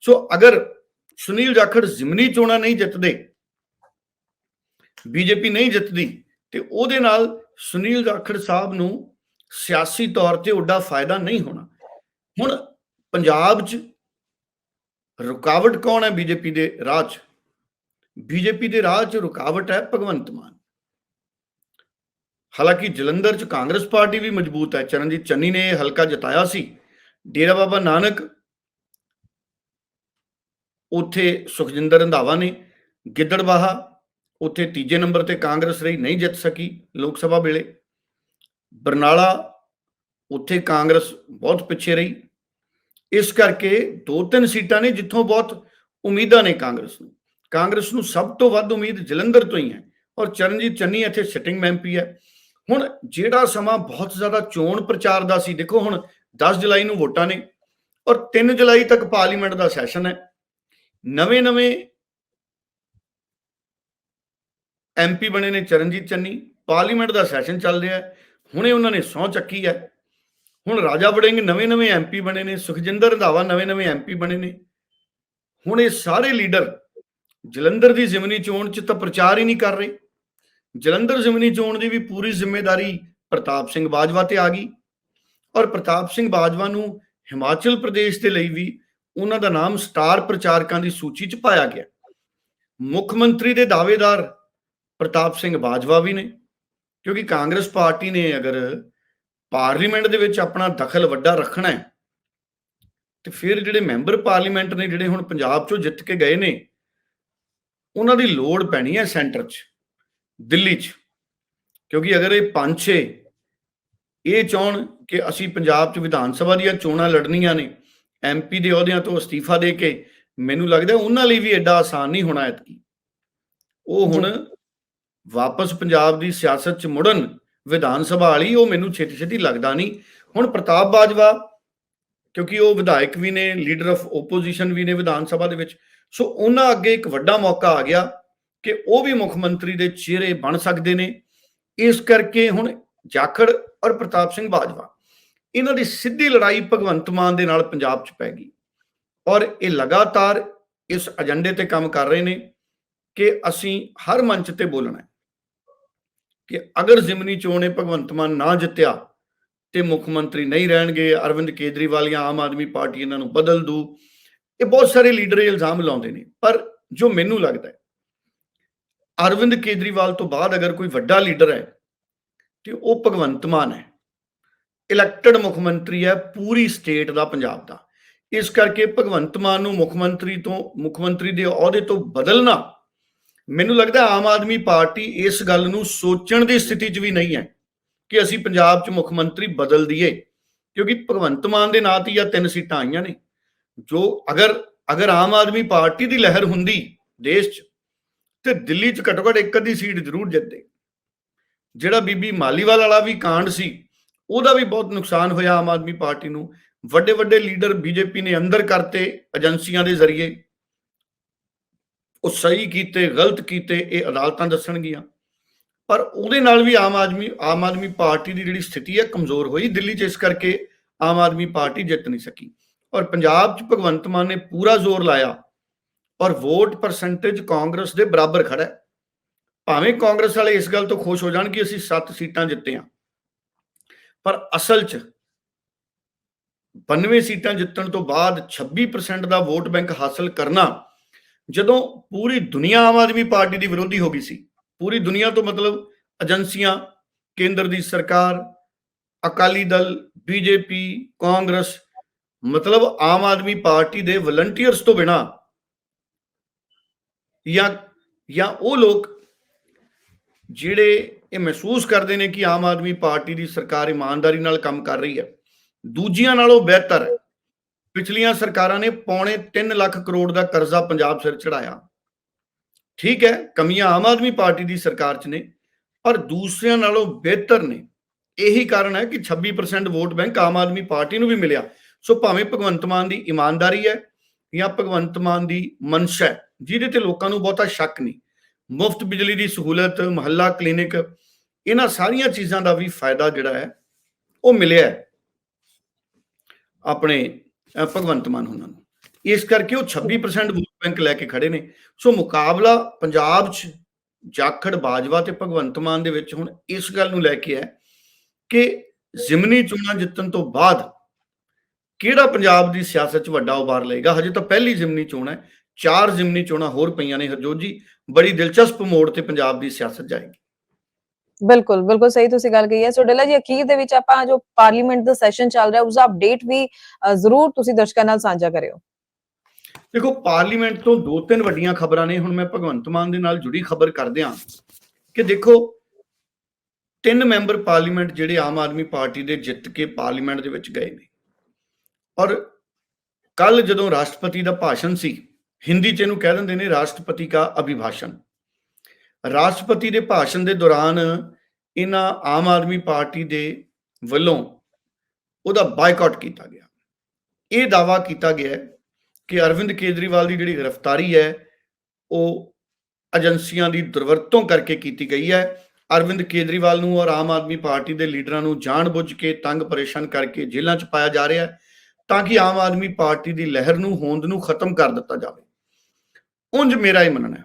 ਸੋ ਅਗਰ ਸੁਨੀਲ ਜਾਖੜ ਜ਼ਿਮਨੀ ਚੋਣਾਂ ਨਹੀਂ ਜਿੱਤਦੇ, ਬੀਜੇਪੀ ਨਹੀਂ ਜਿੱਤਦੀ, ਤੇ ਉਹਦੇ ਨਾਲ ਸੁਨੀਲ ਜਾਖੜ ਸਾਹਿਬ ਨੂੰ ਸਿਆਸੀ ਤੌਰ ਤੇ ਉੱਡਾ ਫਾਇਦਾ ਨਹੀਂ ਹੋਣਾ। ਹੁਣ ਪੰਜਾਬ 'ਚ ਰੁਕਾਵਟ ਕੌਣ ਹੈ ਬੀਜੇਪੀ ਦੇ ਰਾਹ 'ਚ? ਬੀਜੇਪੀ ਦੇ ਰਾਹ 'ਚ ਰੁਕਾਵਟ ਹੈ ਭਗਵੰਤ ਮਾਨ। ਹਾਲਾਂਕਿ ਜਲੰਧਰ 'ਚ ਕਾਂਗਰਸ ਪਾਰਟੀ ਵੀ ਮਜ਼ਬੂਤ ਹੈ। ਚਰਨਜੀਤ ਚੰਨੀ ਨੇ ਇਹ ਹਲਕਾ ਜਿਤਾਇਆ ਸੀ। ਡੇਰਾ ਬਾਬਾ ਨਾਨਕ, ਉੱਥੇ ਸੁਖਜਿੰਦਰ ਰੰਧਾਵਾ ਨੇ ਗਿੱਦੜਬਾਹਾ ਉੱਥੇ ਤੀਜੇ ਨੰਬਰ ਤੇ ਕਾਂਗਰਸ ਰਹੀ, ਨਹੀਂ ਜਿੱਤ ਸਕੀ ਲੋਕ ਸਭਾ ਵੇਲੇ। ਬਰਨਾਲਾ, ਉੱਥੇ ਕਾਂਗਰਸ ਬਹੁਤ ਪਿੱਛੇ ਰਹੀ। ਇਸ ਕਰਕੇ ਦੋ ਤਿੰਨ ਸੀਟਾਂ ਨੇ ਜਿੱਥੋਂ ਬਹੁਤ ਉਮੀਦਾਂ ਨੇ ਕਾਂਗਰਸ ਨੂੰ। ਕਾਂਗਰਸ ਨੂੰ ਸਭ ਤੋਂ ਵੱਧ ਉਮੀਦ ਜਲੰਧਰ ਤੋਂ ਹੀ ਹੈ ਔਰ ਚਰਨਜੀਤ ਚੰਨੀ ਇੱਥੇ ਸਿਟਿੰਗ ਐਮਪੀ ਹੈ। ਹੁਣ ਜਿਹੜਾ ਸਮਾਂ ਬਹੁਤ ਜ਼ਿਆਦਾ ਚੋਣ ਪ੍ਰਚਾਰ ਦਾ ਸੀ, ਦੇਖੋ ਹੁਣ 10 ਜੁਲਾਈ ਨੂੰ ਵੋਟਾਂ ਨੇ ਔਰ 3 ਜੁਲਾਈ ਤੱਕ ਪਾਰਲੀਮੈਂਟ ਦਾ ਸੈਸ਼ਨ ਹੈ। ਨਵੇਂ-ਨਵੇਂ ਐਮਪੀ ਬਣੇ ਨੇ ਚਰਨਜੀਤ ਚੰਨੀ। ਪਾਰਲੀਮੈਂਟ ਦਾ ਸੈਸ਼ਨ ਚੱਲ ਰਿਹਾ ਹੈ। ਹੁਣੇ ਉਹਨਾਂ ਨੇ ਸਹੁੰ ਚੱਕੀ ਹੈ। ਹੁਣ ਰਾਜਾ ਵੜਿੰਗ ਨਵੇਂ-ਨਵੇਂ ਐਮਪੀ ਬਣੇ ਨੇ, ਸੁਖਜਿੰਦਰ ਰੰਧਾਵਾ ਨਵੇਂ-ਨਵੇਂ ਐਮਪੀ ਬਣੇ ਨੇ। ਹੁਣ ਇਹ ਸਾਰੇ ਲੀਡਰ ਜਲੰਧਰ ਦੀ ਜ਼ਿਮਨੀ ਚੋਣ 'ਚ ਤਾਂ ਪ੍ਰਚਾਰ ਹੀ ਨਹੀਂ ਕਰ ਰਹੇ। ਜਲੰਧਰ ਜ਼ਿਮਨੀ ਚੋਣ ਦੀ ਵੀ ਪੂਰੀ ਜ਼ਿੰਮੇਵਾਰੀ ਪ੍ਰਤਾਪ ਸਿੰਘ ਬਾਜਵਾ ਤੇ ਆ ਗਈ। ਔਰ ਪ੍ਰਤਾਪ ਸਿੰਘ ਬਾਜਵਾ ਨੂੰ ਹਿਮਾਚਲ ਪ੍ਰਦੇਸ਼ ਦੇ ਲਈ ਵੀ ਉਹਨਾਂ ਦਾ ਨਾਮ ਸਟਾਰ ਪ੍ਰਚਾਰਕਾਂ ਦੀ ਸੂਚੀ 'ਚ ਪਾਇਆ ਗਿਆ। ਮੁੱਖ ਮੰਤਰੀ ਦੇ ਦਾਅਵੇਦਾਰ ਪ੍ਰਤਾਪ ਸਿੰਘ ਬਾਜਵਾ ਵੀ ਨੇ, ਕਿਉਂਕਿ ਕਾਂਗਰਸ ਪਾਰਟੀ ਨੇ ਅਗਰ ਪਾਰਲੀਮੈਂਟ ਦੇ ਵਿੱਚ ਆਪਣਾ ਦਖਲ ਵੱਡਾ ਰੱਖਣਾ ਹੈ। ਤੇ ਫਿਰ ਜਿਹੜੇ ਮੈਂਬਰ ਪਾਰਲੀਮੈਂਟ ਨੇ ਜਿਹੜੇ ਹੁਣ ਪੰਜਾਬ 'ਚੋਂ ਜਿੱਤ ਕੇ ਗਏ ਨੇ ਉਹਨਾਂ ਦੀ ਲੋੜ ਪੈਣੀ ਹੈ ਸੈਂਟਰ 'ਚ ਦਿੱਲੀ 'ਚ। ਕਿਉਂਕਿ ਅਗਰ ਇਹ ਪੰਜ ਛੇ ਇਹ ਚਾਹਣ ਕਿ ਅਸੀਂ ਪੰਜਾਬ 'ਚ ਵਿਧਾਨ ਸਭਾ ਦੀਆਂ ਚੋਣਾਂ ਲੜਨੀਆਂ ਨੇ ਐਮਪੀ ਦੇ ਅਹੁਦਿਆਂ ਤੋਂ ਅਸਤੀਫਾ ਦੇ ਕੇ ਮੈਨੂੰ ਲੱਗਦਾ ਉਹਨਾਂ ਲਈ ਵੀ ਐਡਾ ਆਸਾਨ ਨਹੀਂ ਹੋਣਾ ਐਤਕੀ। ਉਹ ਹੁਣ ਵਾਪਸ ਪੰਜਾਬ ਦੀ ਸਿਆਸਤ 'ਚ ਮੁੜਨ ਵਿਧਾਨ ਸਭਾ ਵਾਲੀ, ਉਹ ਮੈਨੂੰ ਛੇਤੀ ਛੇਤੀ ਲੱਗਦਾ ਨਹੀਂ। ਹੁਣ ਪ੍ਰਤਾਪ ਬਾਜਵਾ, ਕਿਉਂਕਿ ਉਹ ਵਿਧਾਇਕ ਵੀ ਨੇ ਲੀਡਰ ਆਫ ਓਪੋਜੀਸ਼ਨ ਵੀ ਨੇ ਵਿਧਾਨ ਸਭਾ ਦੇ ਵਿੱਚ, ਸੋ ਉਹਨਾਂ ਅੱਗੇ ਇੱਕ ਵੱਡਾ ਮੌਕਾ ਆ ਗਿਆ ਕਿ ਉਹ ਵੀ ਮੁੱਖ ਮੰਤਰੀ ਦੇ ਚਿਹਰੇ ਬਣ ਸਕਦੇ ਨੇ। ਇਸ ਕਰਕੇ ਹੁਣ ਜਾਖੜ ਔਰ ਪ੍ਰਤਾਪ ਸਿੰਘ ਬਾਜਵਾ, ਇਹਨਾਂ ਦੀ ਸਿੱਧੀ ਲੜਾਈ ਭਗਵੰਤ ਮਾਨ ਦੇ ਨਾਲ ਪੰਜਾਬ 'ਚ ਪੈ ਗਈ। ਔਰ ਇਹ ਲਗਾਤਾਰ ਇਸ ਏਜੰਡੇ ਤੇ ਕੰਮ ਕਰ ਰਹੇ ਨੇ ਕਿ ਅਸੀਂ ਹਰ ਮੰਚ ਤੇ ਬੋਲਣਾ ਹੈ। ਕਿ ਅਗਰ ਜ਼ਿਮਨੀ ਚੋਣੇ ਭਗਵੰਤ ਮਾਨ ਨਾ ਜਿੱਤਿਆ ਤੇ ਮੁੱਖ ਮੰਤਰੀ ਨਹੀਂ ਰਹਿਣਗੇ, ਅਰਵਿੰਦ ਕੇਜਰੀਵਾਲ ਜਾਂ ਆਮ ਆਦਮੀ ਪਾਰਟੀ ਇਹਨਾਂ ਨੂੰ ਬਦਲ ਦੂ, ਇਹ ਬਹੁਤ ਸਾਰੇ ਲੀਡਰ ਇਹ ਇਲਜ਼ਾਮ ਲਾਉਂਦੇ ਨੇ। ਪਰ ਜੋ ਮੈਨੂੰ ਲੱਗਦਾ ਹੈ, ਅਰਵਿੰਦ ਕੇਜਰੀਵਾਲ ਤੋਂ ਬਾਅਦ ਅਗਰ ਕੋਈ ਵੱਡਾ ਲੀਡਰ ਹੈ ਤੇ ਉਹ ਭਗਵੰਤ ਮਾਨ ਹੈ। ਇਲੈਕਟਡ ਮੁੱਖ ਮੰਤਰੀ ਹੈ ਪੂਰੀ ਸਟੇਟ ਦਾ, ਪੰਜਾਬ ਦਾ। ਇਸ ਕਰਕੇ ਭਗਵੰਤ ਮਾਨ ਨੂੰ ਮੁੱਖ ਮੰਤਰੀ ਤੋਂ, ਮੁੱਖ ਮੰਤਰੀ ਦੇ ਅਹੁਦੇ ਤੋਂ ਬਦਲਣਾ ਮੈਨੂੰ ਲੱਗਦਾ ਆਮ ਆਦਮੀ ਪਾਰਟੀ ਇਸ ਗੱਲ ਨੂੰ ਸੋਚਣ ਦੀ ਸਥਿਤੀ 'ਚ ਵੀ ਨਹੀਂ ਹੈ ਕਿ ਅਸੀਂ ਪੰਜਾਬ 'ਚ ਮੁੱਖ ਮੰਤਰੀ ਬਦਲ ਦਈਏ, ਕਿਉਂਕਿ ਭਗਵੰਤ ਮਾਨ ਦੇ ਨਾਂ ਤੇ ਜਾਂ ਤਿੰਨ ਸੀਟਾਂ ਆਈਆਂ ਨੇ। ਜੋ ਅਗਰ ਅਗਰ ਆਮ ਆਦਮੀ ਪਾਰਟੀ ਦੀ ਲਹਿਰ ਹੁੰਦੀ ਦੇਸ਼ 'ਚ, ਤੇ ਦਿੱਲੀ 'ਚ ਘੱਟੋ ਘੱਟ ਇੱਕ ਅੱਧੀ ਸੀਟ ਜ਼ਰੂਰ ਜਿੱਤਦੇ। ਜਿਹੜਾ ਬੀਬੀ ਮਾਲੀਵਾਲ ਵਾਲਾ ਵੀ ਕਾਂਡ ਸੀ, ਉਹਦਾ ਵੀ ਬਹੁਤ ਨੁਕਸਾਨ ਹੋਇਆ ਆਮ ਆਦਮੀ ਪਾਰਟੀ ਨੂੰ। ਵੱਡੇ ਵੱਡੇ ਲੀਡਰ ਬੀਜੇਪੀ ਨੇ ਅੰਦਰ ਕਰਤੇ ਏਜੰਸੀਆਂ ਦੇ ਜ਼ਰੀਏ। ਉਹ ਸਹੀ ਕੀਤੇ, ਗਲਤ ਕੀਤੇ, ਇਹ ਅਦਾਲਤਾਂ ਦੱਸਣਗੀਆਂ। ਪਰ ਉਹਦੇ ਨਾਲ ਵੀ ਆਮ ਆਦਮੀ ਆਮ ਆਦਮੀ ਪਾਰਟੀ ਦੀ ਜਿਹੜੀ ਸਥਿਤੀ ਹੈ ਕਮਜ਼ੋਰ ਹੋਈ ਦਿੱਲੀ 'ਚ, ਇਸ ਕਰਕੇ ਆਮ ਆਦਮੀ ਪਾਰਟੀ ਜਿੱਤ ਨਹੀਂ ਸਕੀ। ਔਰ ਪੰਜਾਬ 'ਚ ਭਗਵੰਤ ਮਾਨ ਨੇ ਪੂਰਾ ਜ਼ੋਰ ਲਾਇਆ ਔਰ ਵੋਟ ਪਰਸੈਂਟੇਜ ਕਾਂਗਰਸ ਦੇ ਬਰਾਬਰ ਖੜਾ ਹੈ। ਭਾਵੇਂ ਕਾਂਗਰਸ ਵਾਲੇ ਇਸ ਗੱਲ ਤੋਂ ਖੁਸ਼ ਹੋ ਜਾਣ ਕਿ ਅਸੀਂ 7 ਸੀਟਾਂ ਜਿੱਤੇ ਹਾਂ, ਪਰ ਅਸਲ 'ਚ 92 ਸੀਟਾਂ ਜਿੱਤਣ ਤੋਂ ਬਾਅਦ 26% ਦਾ ਵੋਟ ਬੈਂਕ ਹਾਸਲ ਕਰਨਾ ਜਦੋਂ ਪੂਰੀ ਦੁਨੀਆ ਆਮ ਆਦਮੀ ਪਾਰਟੀ ਦੀ ਵਿਰੋਧੀ ਹੋ ਗਈ ਸੀ, ਪੂਰੀ ਦੁਨੀਆ ਤੋਂ ਮਤਲਬ ਏਜੰਸੀਆਂ, ਕੇਂਦਰ ਦੀ ਸਰਕਾਰ, ਅਕਾਲੀ ਦਲ, ਬੀਜੇਪੀ, ਕਾਂਗਰਸ, ਮਤਲਬ ਆਮ ਆਦਮੀ ਪਾਰਟੀ ਦੇ ਵਲੰਟੀਅਰਸ ਤੋਂ ਬਿਨਾ ਜਾਂ ਜਾਂ ਉਹ ਲੋਕ ਜਿਹੜੇ ਇਹ ਮਹਿਸੂਸ ਕਰਦੇ ਨੇ ਕਿ ਆਮ ਆਦਮੀ ਪਾਰਟੀ ਦੀ ਸਰਕਾਰ ਇਮਾਨਦਾਰੀ ਨਾਲ ਕੰਮ ਕਰ ਰਹੀ ਹੈ, ਦੂਜੀਆਂ ਨਾਲੋਂ ਬਿਹਤਰ ਹੈ। ਪਿਛਲੀਆਂ ਸਰਕਾਰਾਂ ਨੇ ਪੌਣੇ 3 ਲੱਖ ਕਰੋੜ ਦਾ ਕਰਜ਼ਾ ਪੰਜਾਬ ਸਿਰ ਚੜਾਇਆ ਠੀਕ ਹੈ, ਕਮੀਆਂ ਆਮ ਆਦਮੀ ਪਾਰਟੀ ਦੀ ਸਰਕਾਰ 'ਚ ਨੇ, ਪਰ ਦੂਸਰਿਆਂ ਨਾਲੋਂ ਬਿਹਤਰ ਨੇ। ਇਹੀ ਕਾਰਨ ਹੈ ਕਿ 26% vote bank Aam Aadmi party ਨੂੰ ਵੀ ਮਿਲਿਆ। ਸੋ ਭਾਵੇਂ ਭਗਵੰਤ ਮਾਨ ਦੀ ਇਮਾਨਦਾਰੀ ਹੈ ਜਾਂ ਭਗਵੰਤ ਮਾਨ ਦੀ ਮਨਸ਼ਾ ਹੈ, ਜਿਹਦੇ ਤੇ ਲੋਕਾਂ ਨੂੰ ਬਹੁਤਾ ਸ਼ੱਕ ਨਹੀਂ। ਮੁਫਤ ਬਿਜਲੀ ਦੀ ਸਹੂਲਤ, ਮਹੱਲਾ ਕਲੀਨਿਕ, ਇਹਨਾਂ ਸਾਰੀਆਂ ਚੀਜ਼ਾਂ ਦਾ ਵੀ ਫਾਇਦਾ ਜਿਹੜਾ ਹੈ, ਉਹ ਮਿਲਿਆ ਆਪਣੇ ਭਗਵੰਤ ਮਾਨ ਉਹਨਾਂ ਨੂੰ। ਇਸ ਕਰਕੇ ਉਹ 26% ਵੋਟ ਬੈਂਕ ਲੈ ਕੇ ਖੜੇ ਨੇ। ਸੋ ਮੁਕਾਬਲਾ ਪੰਜਾਬ 'ਚ ਜਾਖੜ, ਬਾਜਵਾ ਤੇ ਭਗਵੰਤ ਮਾਨ ਦੇ ਵਿੱਚ ਹੁਣ ਇਸ ਗੱਲ ਨੂੰ ਲੈ ਕੇ ਹੈ ਕਿ ਜ਼ਿਮਨੀ ਚੋਣਾਂ ਜਿੱਤਣ ਤੋਂ ਬਾਅਦ ਕਿਹੜਾ ਪੰਜਾਬ ਦੀ ਸਿਆਸਤ 'ਚ ਵੱਡਾ ਉਭਾਰ ਲਏਗਾ? ਹਜੇ ਤਾਂ ਪਹਿਲੀ ਜ਼ਿਮਨੀ ਚੋਣ ਹੈ। ਚਾਰ ਜ਼ਿਮਨੀ ਚੋਣਾਂ ਹੋਰ ਪਈਆਂ ਨੇ, ਹਰਜੋਤ ਜੀ। ਬੜੀ ਦਿਲਚਸਪ ਮੋੜ ਤੇ ਪੰਜਾਬ ਦੀ ਸਿਆਸਤ ਜਾਏਗੀ। ਬਿਲਕੁਲ ਬਿਲਕੁਲ ਸਹੀ ਤੁਸੀਂ ਗੱਲ ਕਹੀ ਹੈ। ਸੋ ਡੱਲਾ ਜੀ, ਅਖੀਰ ਦੇ ਵਿੱਚ ਆਪਾਂ ਜੋ ਪਾਰਲੀਮੈਂਟ ਦਾ ਸੈਸ਼ਨ ਚੱਲ ਰਿਹਾ, ਉਸ ਦਾ ਅਪਡੇਟ ਵੀ ਜ਼ਰੂਰ ਤੁਸੀਂ ਦਰਸ਼ਕਾਂ ਨਾਲ ਸਾਂਝਾ ਕਰਿਓ। ਦੇਖੋ, ਪਾਰਲੀਮੈਂਟ ਤੋਂ ਦੋ ਤਿੰਨ ਵੱਡੀਆਂ ਖਬਰਾਂ ਨੇ। ਹੁਣ ਮੈਂ ਭਗਵੰਤ ਮਾਨ ਦੇ ਨਾਲ ਜੁੜੀ ਖਬਰ ਕਰਦੇ ਹਾਂ ਕਿ ਦੇਖੋ, ਤਿੰਨ ਮੈਂਬਰ ਪਾਰਲੀਮੈਂਟ ਜਿਹੜੇ ਆਮ ਆਦਮੀ ਪਾਰਟੀ ਦੇ ਜਿੱਤ ਕੇ ਪਾਰਲੀਮੈਂਟ ਦੇ ਵਿੱਚ ਗਏ ਨੇ। ਔਰ ਕੱਲ ਜਦੋਂ ਰਾਸ਼ਟਰਪਤੀ ਦਾ ਭਾਸ਼ਣ ਸੀ, ਹਿੰਦੀ ਚ ਇਹਨੂੰ ਕਹਿ ਦਿੰਦੇ ਨੇ ਰਾਸ਼ਟਰਪਤੀ ਦਾ ਅਭਿਭਾਸ਼ਣ। ਰਾਸ਼ਟਰਪਤੀ ਦੇ ਭਾਸ਼ਣ ਦੇ ਦੌਰਾਨ ਇਹਨਾਂ ਆਮ ਆਦਮੀ ਪਾਰਟੀ ਦੇ ਵੱਲੋਂ ਉਹਦਾ ਬਾਈਕਾਟ ਕੀਤਾ ਗਿਆ। ਇਹ ਦਾਵਾ ਕੀਤਾ ਗਿਆ ਕਿ ਅਰਵਿੰਦ ਕੇਜਰੀਵਾਲ ਦੀ ਜਿਹੜੀ ਗ੍ਰਿਫਤਾਰੀ ਹੈ, ਉਹ ਏਜੰਸੀਆਂ ਦੀ ਦੁਰਵਰਤੋਂ ਕਰਕੇ ਕੀਤੀ ਗਈ ਹੈ। ਅਰਵਿੰਦ ਕੇਜਰੀਵਾਲ ਨੂੰ ਔਰ ਆਮ ਆਦਮੀ ਪਾਰਟੀ ਦੇ ਲੀਡਰਾਂ ਨੂੰ ਜਾਣਬੁੱਝ ਕੇ ਤੰਗ ਪਰੇਸ਼ਾਨ ਕਰਕੇ ਜੇਲ੍ਹਾਂ 'ਚ ਪਾਇਆ ਜਾ ਰਿਹਾ ਹੈ ਤਾਂ ਕਿ ਆਮ ਆਦਮੀ ਪਾਰਟੀ ਦੀ ਲਹਿਰ ਨੂੰ, ਹੋਂਦ ਨੂੰ ਖਤਮ ਕਰ ਦਿੱਤਾ ਜਾਵੇ। ਉਂਝ ਮੇਰਾ ਇਹ ਮੰਨਣਾ ਹੈ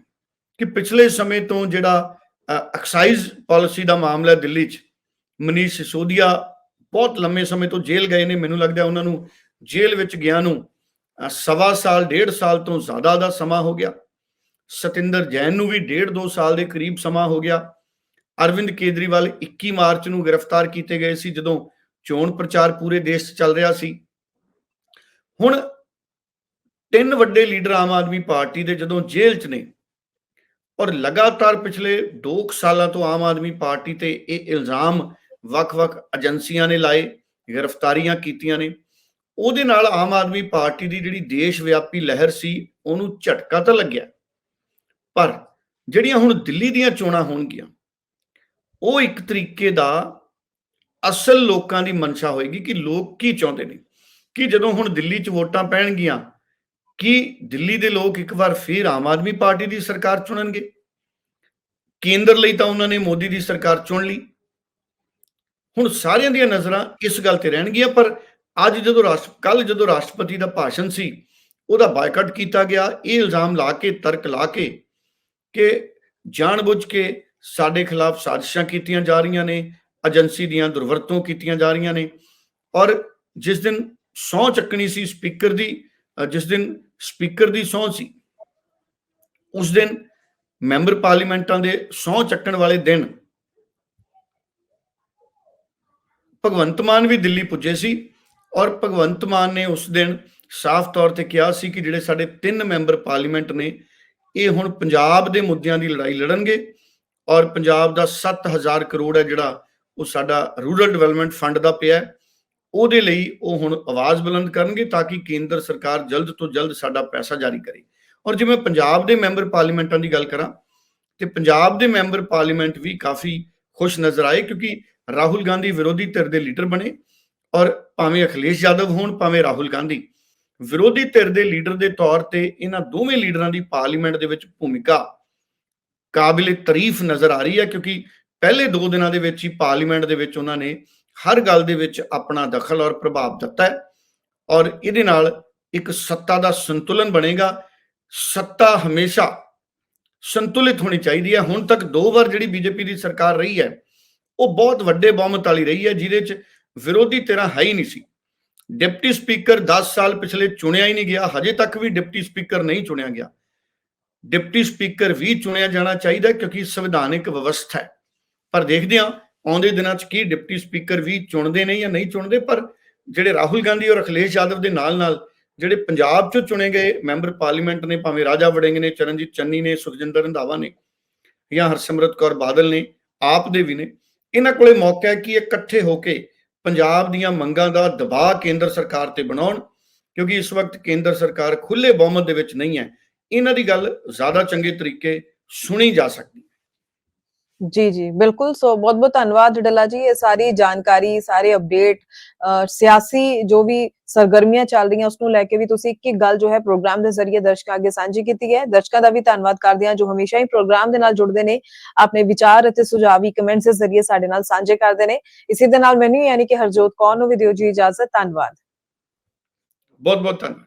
ਕਿ ਪਿਛਲੇ ਸਮੇਂ ਤੋਂ ਜਿਹੜਾ ਐਕਸਾਈਜ਼ ਪਾਲਿਸੀ ਦਾ ਮਾਮਲਾ ਦਿੱਲੀ 'ਚ ਮਨੀਸ਼ ਸਿਸੋਦੀਆ ਬਹੁਤ ਲੰਮੇ ਸਮੇਂ ਤੋਂ ਜੇਲ੍ਹ ਗਏ ਨੇ ਮੈਨੂੰ ਲੱਗਦਾ ਉਹਨਾਂ ਨੂੰ ਜੇਲ੍ਹ ਵਿੱਚ ਗਿਆ ਨੂੰ ਅ, ਸਵਾ ਸਾਲ ਡੇਢ ਸਾਲ ਤੋਂ ਜ਼ਿਆਦਾ ਦਾ ਸਮਾਂ ਹੋ ਗਿਆ। ਸਤਿੰਦਰ ਜੈਨ ਨੂੰ ਵੀ ਡੇਢ ਦੋ ਸਾਲ ਦੇ ਕਰੀਬ ਸਮਾਂ ਹੋ ਗਿਆ। ਅਰਵਿੰਦ ਕੇਜਰੀਵਾਲ 21 ਮਾਰਚ ਨੂੰ ਗ੍ਰਿਫਤਾਰ ਕੀਤੇ ਗਏ ਸੀ ਜਦੋਂ ਚੋਣ ਪ੍ਰਚਾਰ ਪੂਰੇ ਦੇਸ਼ 'ਚ ਚੱਲ ਰਿਹਾ ਸੀ। ਹੁਣ ਤਿੰਨ ਵੱਡੇ ਲੀਡਰ ਆਮ ਆਦਮੀ ਪਾਰਟੀ ਦੇ ਜਦੋਂ ਜੇਲ੍ਹ 'ਚ ਨੇ ਔਰ ਲਗਾਤਾਰ ਪਿਛਲੇ 2 ਸਾਲਾਂ ਤੋਂ ਆਮ ਆਦਮੀ ਪਾਰਟੀ ਤੇ ਇਹ ਇਲਜ਼ਾਮ ਵੱਖ-ਵੱਖ ਏਜੰਸੀਆਂ ਨੇ ਲਾਏ, ਗ੍ਰਿਫਤਾਰੀਆਂ ਕੀਤੀਆਂ ਨੇ। ਉਹਦੇ ਨਾਲ ਆਮ ਆਦਮੀ ਪਾਰਟੀ ਦੀ ਜਿਹੜੀ ਦੇਸ਼ ਵਿਆਪੀ ਲਹਿਰ ਸੀ, ਉਹਨੂੰ ਝਟਕਾ ਤਾਂ ਲੱਗਿਆ। ਪਰ ਜਿਹੜੀਆਂ ਹੁਣ ਦਿੱਲੀ ਦੀਆਂ ਚੋਣਾਂ ਹੋਣਗੀਆਂ, ਉਹ ਇੱਕ ਤਰੀਕੇ ਦਾ ਅਸਲ ਲੋਕਾਂ ਦੀ ਮਨਸ਼ਾ ਹੋਏਗੀ ਕਿ ਲੋਕ ਕੀ ਚਾਹੁੰਦੇ ਨੇ। ਕਿ ਜਦੋਂ ਹੁਣ ਦਿੱਲੀ 'ਚ ਵੋਟਾਂ ਪੈਣਗੀਆਂ ਕੀ ਦਿੱਲੀ ਦੇ ਲੋਕ ਇੱਕ ਵਾਰ ਫਿਰ ਆਮ ਆਦਮੀ ਪਾਰਟੀ ਦੀ ਸਰਕਾਰ ਚੁਣਨਗੇ? ਕੇਂਦਰ ਲਈ ਤਾਂ ਉਹਨਾਂ ਨੇ ਮੋਦੀ ਦੀ ਸਰਕਾਰ ਚੁਣ ਲਈ। ਹੁਣ ਸਾਰਿਆਂ ਦੀਆਂ ਨਜ਼ਰਾਂ ਇਸ ਗੱਲ ਤੇ ਰਹਿਣਗੀਆਂ, ਪਰ ਅੱਜ ਜਦੋਂ ਰਾਸ਼ਟਰ ਕੱਲ ਜਦੋਂ ਰਾਸ਼ਟਰਪਤੀ ਦਾ ਭਾਸ਼ਣ ਸੀ, ਉਹਦਾ ਬਾਈਕਾਟ ਕੀਤਾ ਗਿਆ। ਇਹ ਇਲਜ਼ਾਮ ਲਾ ਕੇ, ਤਰਕ ਲਾ ਕੇ ਕਿ ਜਾਣਬੁੱਝ ਕੇ ਸਾਡੇ ਖਿਲਾਫ ਸਾਜ਼ਿਸ਼ਾਂ ਕੀਤੀਆਂ ਜਾ ਰਹੀਆਂ ਨੇ, ਏਜੰਸੀ ਦੀਆਂ ਦੁਰਵਰਤੋਂ ਕੀਤੀਆਂ ਜਾ ਰਹੀਆਂ ਨੇ। ਔਰ ਜਿਸ ਦਿਨ ਸਹੁੰ ਚੱਕਣੀ ਸੀ ਸਪੀਕਰ ਦੀ ਜਿਸ ਦਿਨ ਸਪੀਕਰ ਦੀ ਸਹੁੰ ਸੀ, ਉਸ ਦਿਨ ਮੈਂਬਰ ਪਾਰਲੀਮੈਂਟਾਂ ਦੇ ਸਹੁੰ ਚੱਕਣ ਵਾਲੇ ਦਿਨ ਭਗਵੰਤ ਮਾਨ ਵੀ ਦਿੱਲੀ ਪੁੱਜੇ ਸੀ ਔਰ ਭਗਵੰਤ ਮਾਨ ਨੇ ਉਸ ਦਿਨ ਸਾਫ਼ ਤੌਰ ਤੇ ਕਿਹਾ ਸੀ ਕਿ ਜਿਹੜੇ ਸਾਡੇ ਤਿੰਨ ਮੈਂਬਰ ਪਾਰਲੀਮੈਂਟ ਨੇ, ਇਹ ਹੁਣ ਪੰਜਾਬ ਦੇ ਮੁੱਦਿਆਂ ਦੀ ਲੜਾਈ ਲੜਨਗੇ ਔਰ ਪੰਜਾਬ ਦਾ 7000 ਕਰੋੜ ਹੈ ਜਿਹੜਾ ਉਹ ਸਾਡਾ ਰੂਰਲ ਡਿਵੈਲਪਮੈਂਟ ਫੰਡ ਦਾ ਪਿਆ ਹੈ। ਉਹਦੇ ਲਈ ਉਹ ਹੁਣ ਆਵਾਜ਼ ਬੁਲੰਦ ਕਰਨਗੇ ਤਾਂ ਕਿ ਕੇਂਦਰ ਸਰਕਾਰ ਜਲਦ ਤੋਂ ਜਲਦ ਸਾਡਾ ਪੈਸਾ ਜਾਰੀ ਕਰੇ। ਔਰ ਜਿਵੇਂ ਪੰਜਾਬ ਦੇ ਮੈਂਬਰ ਪਾਰਲੀਮੈਂਟਾਂ ਦੀ ਗੱਲ ਕਰਾਂ, ਤੇ ਪੰਜਾਬ ਦੇ ਮੈਂਬਰ ਪਾਰਲੀਮੈਂਟ ਵੀ ਕਾਫੀ ਖੁਸ਼ ਨਜ਼ਰ ਆਏ ਕਿਉਂਕਿ ਰਾਹੁਲ ਗਾਂਧੀ ਵਿਰੋਧੀ ਧਿਰ ਦੇ ਲੀਡਰ ਬਣੇ ਔਰ ਭਾਵੇਂ ਅਖਿਲੇਸ਼ ਯਾਦਵ ਹੋਣ, ਭਾਵੇਂ ਰਾਹੁਲ ਗਾਂਧੀ। ਵਿਰੋਧੀ ਧਿਰ ਦੇ ਲੀਡਰ ਦੇ ਤੌਰ ਤੇ ਇਹਨਾਂ ਦੋਵੇਂ ਲੀਡਰਾਂ ਦੀ ਪਾਰਲੀਮੈਂਟ ਦੇ ਵਿੱਚ ਭੂਮਿਕਾ ਕਾਬਿਲੇ ਤਾਰੀਫ ਨਜ਼ਰ ਆ ਰਹੀ ਹੈ ਕਿਉਂਕਿ ਪਹਿਲੇ 2 ਦਿਨਾਂ ਦੇ ਵਿੱਚ ਹੀ ਪਾਰਲੀਮੈਂਟ ਦੇ ਵਿੱਚ ਉਹਨਾਂ ਨੇ ਹਰ ਗੱਲ ਦੇ ਵਿੱਚ ਆਪਣਾ ਦਖਲ ਔਰ ਪ੍ਰਭਾਵ ਦਿੱਤਾ ਹੈ ਔਰ ਇਹਦੇ ਨਾਲ ਇੱਕ ਸੱਤਾ ਦਾ ਸੰਤੁਲਨ ਬਣੇਗਾ। ਸੱਤਾ ਹਮੇਸ਼ਾ ਸੰਤੁਲਿਤ ਹੋਣੀ ਚਾਹੀਦੀ ਹੈ। ਹੁਣ ਤੱਕ ਦੋ ਵਾਰ ਜਿਹੜੀ ਬੀਜੇਪੀ ਦੀ ਸਰਕਾਰ ਰਹੀ ਹੈ, ਉਹ ਬਹੁਤ ਵੱਡੇ ਬਹੁਮਤ ਵਾਲੀ ਰਹੀ ਹੈ, ਜਿਹਦੇ 'ਚ ਵਿਰੋਧੀ ਧਿਰਾਂ ਹੈ ਹੀ ਨਹੀਂ ਸੀ। ਡਿਪਟੀ ਸਪੀਕਰ 10 ਸਾਲ ਪਿਛਲੇ ਚੁਣਿਆ ਹੀ ਨਹੀਂ ਗਿਆ, ਹਜੇ ਤੱਕ ਵੀ ਡਿਪਟੀ ਸਪੀਕਰ ਨਹੀਂ ਚੁਣਿਆ ਗਿਆ। ਡਿਪਟੀ ਸਪੀਕਰ ਵੀ ਚੁਣਿਆ ਜਾਣਾ ਚਾਹੀਦਾ ਕਿਉਂਕਿ ਸੰਵਿਧਾਨਿਕ ਵਿਵਸਥਾ ਹੈ। ਪਰ ਦੇਖਦੇ ਹਾਂ ਆਉਂਦੇ ਦਿਨਾਂ 'ਚ ਕੀ ਡਿਪਟੀ ਸਪੀਕਰ ਵੀ ਚੁਣਦੇ ਨੇ ਜਾਂ ਨਹੀਂ ਚੁਣਦੇ, ਪਰ ਜਿਹੜੇ ਰਾਹੁਲ ਗਾਂਧੀ ਔਰ ਅਖਿਲੇਸ਼ ਯਾਦਵ ਦੇ ਨਾਲ ਨਾਲ ਜਿਹੜੇ ਪੰਜਾਬ 'ਚੋਂ ਚੁਣੇ ਗਏ ਮੈਂਬਰ ਪਾਰਲੀਮੈਂਟ ਨੇ, ਭਾਵੇਂ ਰਾਜਾ ਵੜਿੰਗ ਨੇ, ਚਰਨਜੀਤ ਚੰਨੀ ਨੇ, ਸੁਖਜਿੰਦਰ ਰੰਧਾਵਾ ਨੇ ਜਾਂ ਹਰਸਿਮਰਤ ਕੌਰ ਬਾਦਲ ਨੇ, ਆਪ ਦੇ ਵੀ ਨੇ, ਇਹਨਾਂ ਕੋਲੇ ਮੌਕਾ ਹੈ ਕਿ ਇਕੱਠੇ ਹੋ ਕੇ ਪੰਜਾਬ ਦੀਆਂ ਮੰਗਾਂ ਦਾ ਦਬਾਅ ਕੇਂਦਰ ਸਰਕਾਰ ਤੇ ਬਣਾਉਣ, ਕਿਉਂਕਿ ਇਸ ਵਕਤ ਕੇਂਦਰ ਸਰਕਾਰ ਖੁੱਲੇ ਬਹੁਮਤ ਦੇ ਵਿੱਚ ਨਹੀਂ ਹੈ। ਇਹਨਾਂ ਦੀ ਗੱਲ ਜ਼ਿਆਦਾ ਚੰਗੇ ਤਰੀਕੇ ਸੁਣੀ ਜਾ ਸਕਦੀ ਜੀ ਜੀ, ਬਿਲਕੁਲ। ਸੋ ਬਹੁਤ ਬਹੁਤ ਧੰਨਵਾਦ ਡੱਲਾ ਜੀ, ਇਹ ਸਾਰੀ ਜਾਣਕਾਰੀ, ਸਾਰੇ ਅਪਡੇਟ ਸਿਆਸੀ ਜੋ ਵੀ ਸਰਗਰਮੀਆਂ ਚੱਲ ਰਹੀਆਂ ਉਸ ਨੂੰ ਲੈ ਕੇ ਵੀ ਤੁਸੀਂ ਇੱਕ ਇੱਕ ਗੱਲ ਜੋ ਹੈ ਪ੍ਰੋਗਰਾਮ ਦੇ ਜ਼ਰੀਏ ਦਰਸ਼ਕਾਂ ਅੱਗੇ ਸਾਂਝੀ ਕੀਤੀ ਹੈ। ਦਰਸ਼ਕਾਂ ਦਾ ਵੀ ਧੰਨਵਾਦ ਕਰਦੇ ਹਾਂ ਜੋ ਹਮੇਸ਼ਾ ਹੀ ਪ੍ਰੋਗਰਾਮ ਦੇ ਨਾਲ ਜੁੜਦੇ ਨੇ, ਆਪਣੇ ਵਿਚਾਰ ਅਤੇ ਸੁਝਾਅ ਵੀ ਕਮੈਂਟਸ ਦੇ ਜ਼ਰੀਏ ਸਾਡੇ ਨਾਲ ਸਾਂਝੇ ਕਰਦੇ ਨੇ। ਇਸੇ ਦੇ ਨਾਲ ਮੈਨੂੰ ਯਾਨੀ ਕਿ ਹਰਜੋਤ ਕੌਰ ਨੂੰ ਵੀ ਦਿਓ ਜੀ ਇਜਾਜ਼ਤ। ਧੰਨਵਾਦ। ਬਹੁਤ ਬਹੁਤ ਧੰਨਵਾਦ।